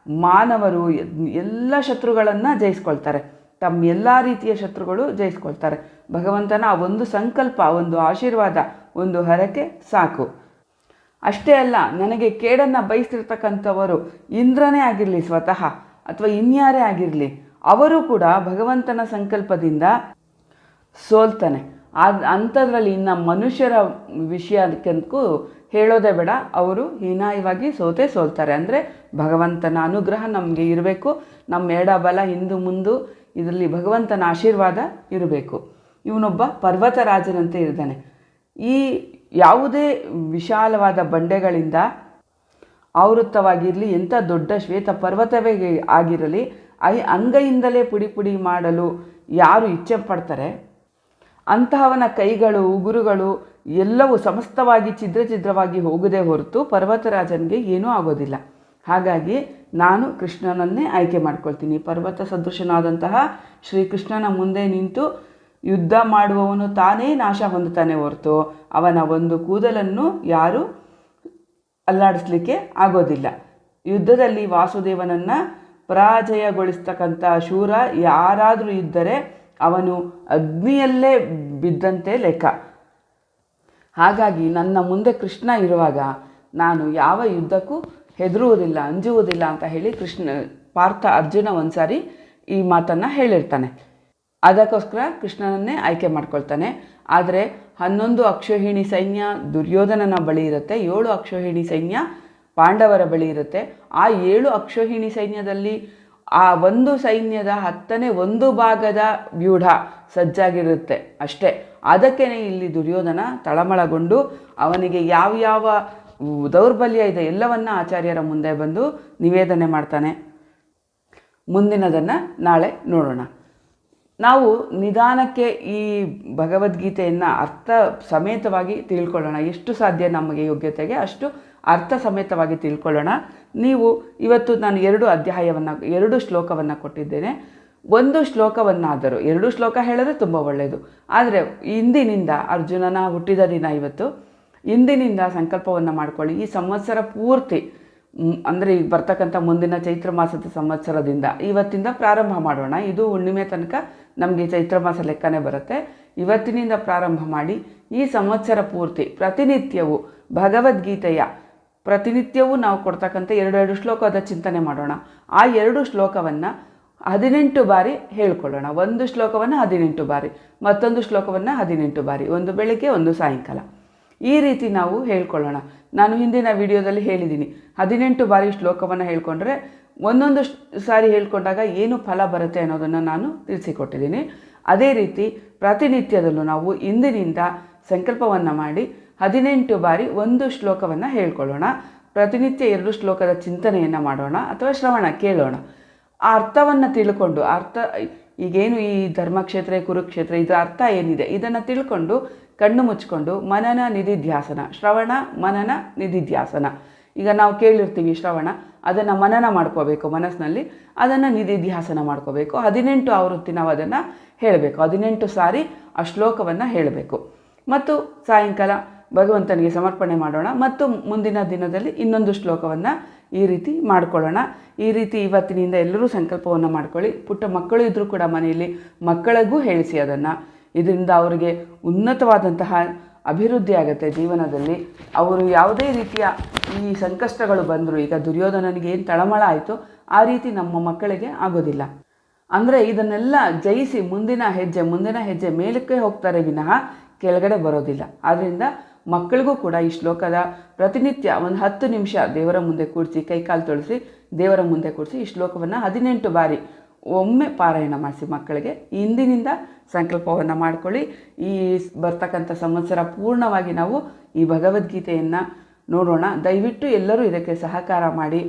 ಮಾನವರು ಎಲ್ಲ ಶತ್ರುಗಳನ್ನು ಜಯಿಸ್ಕೊಳ್ತಾರೆ. ತಮ್ಮ ಎಲ್ಲ ರೀತಿಯ ಶತ್ರುಗಳು ಜಯಿಸ್ಕೊಳ್ತಾರೆ. ಭಗವಂತನ ಆ ಒಂದು ಸಂಕಲ್ಪ ಒಂದು ಆಶೀರ್ವಾದ, ಒಂದು ಹರಕೆ ಸಾಕು. ಅಷ್ಟೇ ಅಲ್ಲ, ನನಗೆ ಕೇಡನ್ನು ಬಯಸ್ತಿರ್ತಕ್ಕಂಥವರು ಇಂದ್ರನೇ ಆಗಿರಲಿ ಸ್ವತಃ, ಅಥವಾ ಇನ್ಯಾರೇ ಆಗಿರಲಿ, ಅವರು ಕೂಡ ಭಗವಂತನ ಸಂಕಲ್ಪದಿಂದ ಸೋಲ್ತಾನೆ. ಆದ, ಅಂಥದ್ರಲ್ಲಿ ಇನ್ನು ಮನುಷ್ಯರ ವಿಷಯಕ್ಕಂತೂ ಹೇಳೋದೇ ಬೇಡ, ಅವರು ಹೀನಾಯವಾಗಿ ಸೋತೆ ಸೋಲ್ತಾರೆ. ಅಂದರೆ ಭಗವಂತನ ಅನುಗ್ರಹ ನಮಗೆ ಇರಬೇಕು ನಮ್ಮ ಎಡ ಬಲ ಹಿಂದು ಮುಂದು, ಇದರಲ್ಲಿ ಭಗವಂತನ ಆಶೀರ್ವಾದ ಇರಬೇಕು. ಇವನೊಬ್ಬ ಪರ್ವತರಾಜನಂತೆ ಇರ್ತಾನೆ ಈ ಯಾವುದೇ ವಿಶಾಲವಾದ ಬಂಡೆಗಳಿಂದ ಆವೃತ್ತವಾಗಿರಲಿ, ಎಂಥ ದೊಡ್ಡ ಶ್ವೇತ ಪರ್ವತವೇ ಆಗಿರಲಿ ಐ ಅಂಗೈಯಿಂದಲೇ ಪುಡಿ ಪುಡಿ ಮಾಡಲು ಯಾರು ಇಚ್ಛೆ ಪಡ್ತಾರೆ? ಅಂತಹವನ ಕೈಗಳು, ಉಗುರುಗಳು ಎಲ್ಲವೂ ಸಮಸ್ತವಾಗಿ ಛಿದ್ರ ಛಿದ್ರವಾಗಿ ಹೋಗದೆ ಹೊರತು ಪರ್ವತರಾಜನಿಗೆ ಏನೂ ಆಗೋದಿಲ್ಲ. ಹಾಗಾಗಿ ನಾನು ಕೃಷ್ಣನನ್ನೇ ಆಯ್ಕೆ ಮಾಡ್ಕೊಳ್ತೀನಿ. ಪರ್ವತ ಸದೃಶನಾದಂತಹ ಶ್ರೀಕೃಷ್ಣನ ಮುಂದೆ ನಿಂತು ಯುದ್ಧ ಮಾಡುವವನು ತಾನೇ ನಾಶ ಹೊಂದುತ್ತಾನೆ ಹೊರತು ಅವನ ಒಂದು ಕೂದಲನ್ನು ಯಾರು ಅಲ್ಲಾಡಿಸ್ಲಿಕ್ಕೆ ಆಗೋದಿಲ್ಲ. ಯುದ್ಧದಲ್ಲಿ ವಾಸುದೇವನನ್ನು ಪರಾಜಯಗೊಳಿಸ್ತಕ್ಕಂಥ ಶೂರ ಯಾರಾದರೂ ಇದ್ದರೆ ಅವನು ಅಗ್ನಿಯಲ್ಲೇ ಬಿದ್ದಂತೆ ಲೆಕ್ಕ. ಹಾಗಾಗಿ ನನ್ನ ಮುಂದೆ ಕೃಷ್ಣ ಇರುವಾಗ ನಾನು ಯಾವ ಯುದ್ಧಕ್ಕೂ ಹೆದರುವುದಿಲ್ಲ, ಅಂಜುವುದಿಲ್ಲ ಅಂತ ಹೇಳಿ ಕೃಷ್ಣ ಪಾರ್ಥ ಅರ್ಜುನ ಒಂದ್ಸಾರಿ ಈ ಮಾತನ್ನು ಹೇಳಿರ್ತಾನೆ. ಅದಕ್ಕೋಸ್ಕರ ಕೃಷ್ಣನನ್ನೇ ಆಯ್ಕೆ ಮಾಡ್ಕೊಳ್ತಾನೆ. ಆದರೆ ಹನ್ನೊಂದು ಅಕ್ಷೋಹಿಣಿ ಸೈನ್ಯ ದುರ್ಯೋಧನನ ಬಳಿ ಇರುತ್ತೆ, ಏಳು ಅಕ್ಷೋಹಿಣಿ ಸೈನ್ಯ ಪಾಂಡವರ ಬಳಿ ಇರುತ್ತೆ. ಆ ಏಳು ಅಕ್ಷೋಹಿಣಿ ಸೈನ್ಯದಲ್ಲಿ ಆ ಒಂದು ಸೈನ್ಯದ ಹತ್ತನೇ ಒಂದು ಭಾಗದ ವ್ಯೂಢ ಸಜ್ಜಾಗಿರುತ್ತೆ ಅಷ್ಟೇ. ಅದಕ್ಕೇ ಇಲ್ಲಿ ದುರ್ಯೋಧನ ತಳಮಳಗೊಂಡು ಅವನಿಗೆ ಯಾವ್ಯಾವ ದೌರ್ಬಲ್ಯ ಇದೆ ಎಲ್ಲವನ್ನ ಆಚಾರ್ಯರ ಮುಂದೆ ಬಂದು ನಿವೇದನೆ ಮಾಡ್ತಾನೆ. ಮುಂದಿನದನ್ನು ನಾಳೆ ನೋಡೋಣ. ನಾವು ನಿಧಾನಕ್ಕೆ ಈ ಭಗವದ್ಗೀತೆಯನ್ನು ಅರ್ಥ ಸಮೇತವಾಗಿ ತಿಳ್ಕೊಳ್ಳೋಣ. ಎಷ್ಟು ಸಾಧ್ಯ ನಮಗೆ ಯೋಗ್ಯತೆಗೆ, ಅಷ್ಟು ಅರ್ಥ ಸಮೇತವಾಗಿ ತಿಳ್ಕೊಳ್ಳೋಣ. ನೀವು ಇವತ್ತು ನಾನು ಎರಡು ಅಧ್ಯಾಯವನ್ನು, ಎರಡು ಶ್ಲೋಕವನ್ನು ಕೊಟ್ಟಿದ್ದೇನೆ. ಒಂದು ಶ್ಲೋಕವನ್ನಾದರೂ, ಎರಡು ಶ್ಲೋಕ ಹೇಳಿದ್ರೆ ತುಂಬ ಒಳ್ಳೆಯದು ಆದರೆ ಇಂದಿನಿಂದ ಅರ್ಜುನನ ಹುಟ್ಟಿದ ದಿನ ಇವತ್ತು. ಇಂದಿನಿಂದ ಸಂಕಲ್ಪವನ್ನು ಮಾಡಿಕೊಳ್ಳಿ. ಈ ಸಂವತ್ಸರ ಪೂರ್ತಿ ಅಂದರೆ ಈಗ ಬರ್ತಕ್ಕಂಥ ಮುಂದಿನ ಚೈತ್ರ ಮಾಸದ ಸಂವತ್ಸರದಿಂದ ಇವತ್ತಿಂದ ಪ್ರಾರಂಭ ಮಾಡೋಣ. ಇದು ಹುಣ್ಣಿಮೆ ತನಕ ನಮಗೆ ಚೈತ್ರ ಮಾಸ ಲೆಕ್ಕನೇ ಬರುತ್ತೆ. ಇವತ್ತಿನಿಂದ ಪ್ರಾರಂಭ ಮಾಡಿ ಈ ಸಂವತ್ಸರ ಪೂರ್ತಿ ಪ್ರತಿನಿತ್ಯವೂ ಭಗವದ್ಗೀತೆಯ ಪ್ರತಿನಿತ್ಯವೂ ನಾವು ಕೊಡ್ತಕ್ಕಂಥ ಎರಡೆರಡು ಶ್ಲೋಕದ ಚಿಂತನೆ ಮಾಡೋಣ. ಆ ಎರಡು ಶ್ಲೋಕವನ್ನು ಹದಿನೆಂಟು ಬಾರಿ ಹೇಳ್ಕೊಳ್ಳೋಣ. ಒಂದು ಶ್ಲೋಕವನ್ನು ಹದಿನೆಂಟು ಬಾರಿ, ಮತ್ತೊಂದು ಶ್ಲೋಕವನ್ನು ಹದಿನೆಂಟು ಬಾರಿ, ಒಂದು ಬೆಳಗ್ಗೆ, ಒಂದು ಸಾಯಂಕಾಲ. ಈ ರೀತಿ ನಾವು ಹೇಳ್ಕೊಳ್ಳೋಣ. ನಾನು ಹಿಂದಿನ ವಿಡಿಯೋದಲ್ಲಿ ಹೇಳಿದ್ದೀನಿ. ಹದಿನೆಂಟು ಬಾರಿ ಶ್ಲೋಕವನ್ನು ಹೇಳ್ಕೊಂಡ್ರೆ ಒಂದೊಂದು ಸಾರಿ ಹೇಳ್ಕೊಂಡಾಗ ಏನು ಫಲ ಬರುತ್ತೆ ಅನ್ನೋದನ್ನು ನಾನು ತಿಳಿಸಿಕೊಟ್ಟಿದ್ದೀನಿ. ಅದೇ ರೀತಿ ಪ್ರತಿನಿತ್ಯದಲ್ಲೂ ನಾವು ಇಂದಿನಿಂದ ಸಂಕಲ್ಪವನ್ನು ಮಾಡಿ ಹದಿನೆಂಟು ಬಾರಿ ಒಂದು ಶ್ಲೋಕವನ್ನು ಹೇಳ್ಕೊಳ್ಳೋಣ. ಪ್ರತಿನಿತ್ಯ ಎರಡು ಶ್ಲೋಕದ ಚಿಂತನೆಯನ್ನು ಮಾಡೋಣ ಅಥವಾ ಶ್ರವಣ ಕೇಳೋಣ. ಆ ಅರ್ಥವನ್ನು ತಿಳ್ಕೊಂಡು, ಅರ್ಥ, ಈಗೇನು ಈ ಧರ್ಮಕ್ಷೇತ್ರ, ಕುರುಕ್ಷೇತ್ರ, ಇದರ ಅರ್ಥ ಏನಿದೆ? ಇದನ್ನು ತಿಳ್ಕೊಂಡು ಕಣ್ಣು ಮುಚ್ಕೊಂಡು ಮನನ ನಿಧಿಧ್ಯಾಸನ, ಶ್ರವಣ ಮನನ ನಿಧಿಧ್ಯಾಸನ. ಈಗ ನಾವು ಕೇಳಿರ್ತೀವಿ ಶ್ರವಣ, ಅದನ್ನು ಮನನ ಮಾಡ್ಕೋಬೇಕು ಮನಸ್ಸಿನಲ್ಲಿ, ಅದನ್ನು ನಿಧಿಧ್ಯಾಸನ ಮಾಡ್ಕೋಬೇಕು. ಹದಿನೆಂಟು ಆವೃತ್ತಿ ನಾವು ಅದನ್ನು ಹೇಳಬೇಕು. ಹದಿನೆಂಟು ಸಾರಿ ಆ ಶ್ಲೋಕವನ್ನು ಹೇಳಬೇಕು. ಮತ್ತು ಸಾಯಂಕಾಲ ಭಗವಂತನಿಗೆ ಸಮರ್ಪಣೆ ಮಾಡೋಣ. ಮತ್ತು ಮುಂದಿನ ದಿನದಲ್ಲಿ ಇನ್ನೊಂದು ಶ್ಲೋಕವನ್ನು ಈ ರೀತಿ ಮಾಡ್ಕೊಳ್ಳೋಣ. ಈ ರೀತಿ ಇವತ್ತಿನಿಂದ ಎಲ್ಲರೂ ಸಂಕಲ್ಪವನ್ನು ಮಾಡ್ಕೊಳ್ಳಿ. ಪುಟ್ಟ ಮಕ್ಕಳು ಇದ್ದರೂ ಕೂಡ ಮನೆಯಲ್ಲಿ ಮಕ್ಕಳಿಗೂ ಹೇಳಿಸಿ ಅದನ್ನು. ಇದರಿಂದ ಅವರಿಗೆ ಉನ್ನತವಾದಂತಹ ಅಭಿವೃದ್ಧಿ ಆಗುತ್ತೆ ಜೀವನದಲ್ಲಿ. ಅವರು ಯಾವುದೇ ರೀತಿಯ ಈ ಸಂಕಷ್ಟಗಳು ಬಂದರು, ಈಗ ದುರ್ಯೋಧನನಿಗೆ ಏನು ತಳಮಳ ಆಯಿತು ಆ ರೀತಿ ನಮ್ಮ ಮಕ್ಕಳಿಗೆ ಆಗೋದಿಲ್ಲ. ಅಂದರೆ ಇದನ್ನೆಲ್ಲ ಜಯಿಸಿ ಮುಂದಿನ ಹೆಜ್ಜೆ ಮುಂದಿನ ಹೆಜ್ಜೆ ಮೇಲಕ್ಕೆ ಹೋಗ್ತಾರೆ ವಿನಃ ಕೆಳಗಡೆ ಬರೋದಿಲ್ಲ. ಆದ್ದರಿಂದ ಮಕ್ಕಳಿಗೂ ಕೂಡ ಈ ಶ್ಲೋಕದ ಪ್ರತಿನಿತ್ಯ ಒಂದು ಹತ್ತು ನಿಮಿಷ ದೇವರ ಮುಂದೆ ಕೂಡಿಸಿ ಕೈಕಾಲು ತೊಳಸಿ, ದೇವರ ಮುಂದೆ ಕೂಡಿಸಿ ಈ ಶ್ಲೋಕವನ್ನು ಹದಿನೆಂಟು ಬಾರಿ ಒಮ್ಮೆ ಪಾರಾಯಣ ಮಾಡಿಸಿ ಮಕ್ಕಳಿಗೆ. ಇಂದಿನಿಂದ ಸಂಕಲ್ಪವನ್ನು ಮಾಡಿಕೊಳ್ಳಿ. ಈ ಬರ್ತಕ್ಕಂಥ ಸಂವತ್ಸರ ಪೂರ್ಣವಾಗಿ ನಾವು ಈ ಭಗವದ್ಗೀತೆಯನ್ನು ನೋಡೋಣ. ದಯವಿಟ್ಟು ಎಲ್ಲರೂ ಇದಕ್ಕೆ ಸಹಕಾರ ಮಾಡಿ.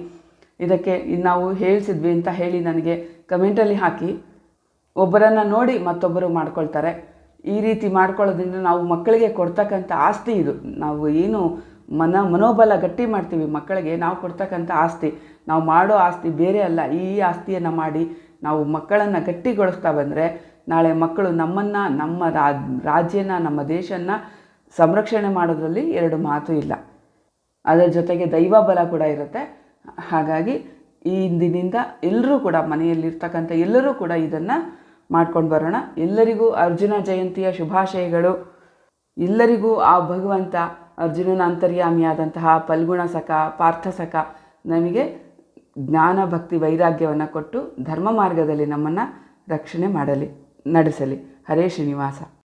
ಇದಕ್ಕೆ ನಾವು ಹೇಳಿಸಿದ್ವಿ ಅಂತ ಹೇಳಿ ನನಗೆ ಕಮೆಂಟಲ್ಲಿ ಹಾಕಿ. ಒಬ್ಬರನ್ನು ನೋಡಿ ಮತ್ತೊಬ್ಬರು ಮಾಡ್ಕೊಳ್ತಾರೆ. ಈ ರೀತಿ ಮಾಡ್ಕೊಳ್ಳೋದ್ರಿಂದ ನಾವು ಮಕ್ಕಳಿಗೆ ಕೊಡ್ತಕ್ಕಂಥ ಆಸ್ತಿ ಇದು. ನಾವು ಏನು ಮನ ಮನೋಬಲ ಗಟ್ಟಿ ಮಾಡ್ತೀವಿ ಮಕ್ಕಳಿಗೆ. ನಾವು ಕೊಡ್ತಕ್ಕಂಥ ಆಸ್ತಿ. ನಾವು ಮಾಡೋ ಆಸ್ತಿ ಬೇರೆ ಅಲ್ಲ. ಈ ಆಸ್ತಿಯನ್ನು ಮಾಡಿ ನಾವು ಮಕ್ಕಳನ್ನು ಗಟ್ಟಿಗೊಳಿಸ್ತಾ ಬಂದರೆ ನಾಳೆ ಮಕ್ಕಳು ನಮ್ಮನ್ನು, ನಮ್ಮ ರಾಜ್ಯನ, ನಮ್ಮ ದೇಶನ ಸಂರಕ್ಷಣೆ ಮಾಡೋದರಲ್ಲಿ ಎರಡು ಮಾತು ಇಲ್ಲ. ಅದರ ಜೊತೆಗೆ ದೈವ ಬಲ ಕೂಡ ಇರುತ್ತೆ. ಹಾಗಾಗಿ ಈ ಇಂದಿನಿಂದ ಎಲ್ಲರೂ ಕೂಡ ಮನೆಯಲ್ಲಿರ್ತಕ್ಕಂಥ ಎಲ್ಲರೂ ಕೂಡ ಇದನ್ನು ಮಾಡ್ಕೊಂಡು ಬರೋಣ. ಎಲ್ಲರಿಗೂ ಅರ್ಜುನ ಜಯಂತಿಯ ಶುಭಾಶಯಗಳು. ಎಲ್ಲರಿಗೂ ಆ ಭಗವಂತ ಅರ್ಜುನನ ಅಂತರ್ಯಾಮಿಯಾದಂತಹ ಪಲ್ಗುಣ ಸಖ, ಪಾರ್ಥ ಸಖ ನಮಗೆ ಜ್ಞಾನ, ಭಕ್ತಿ, ವೈರಾಗ್ಯವನ್ನು ಕೊಟ್ಟು ಧರ್ಮ ಮಾರ್ಗದಲ್ಲಿ ನಮ್ಮನ್ನು ರಕ್ಷಣೆ ಮಾಡಲಿ. ನಡೆಸಲಿ. ಹರೇ ಶ್ರೀನಿವಾಸ.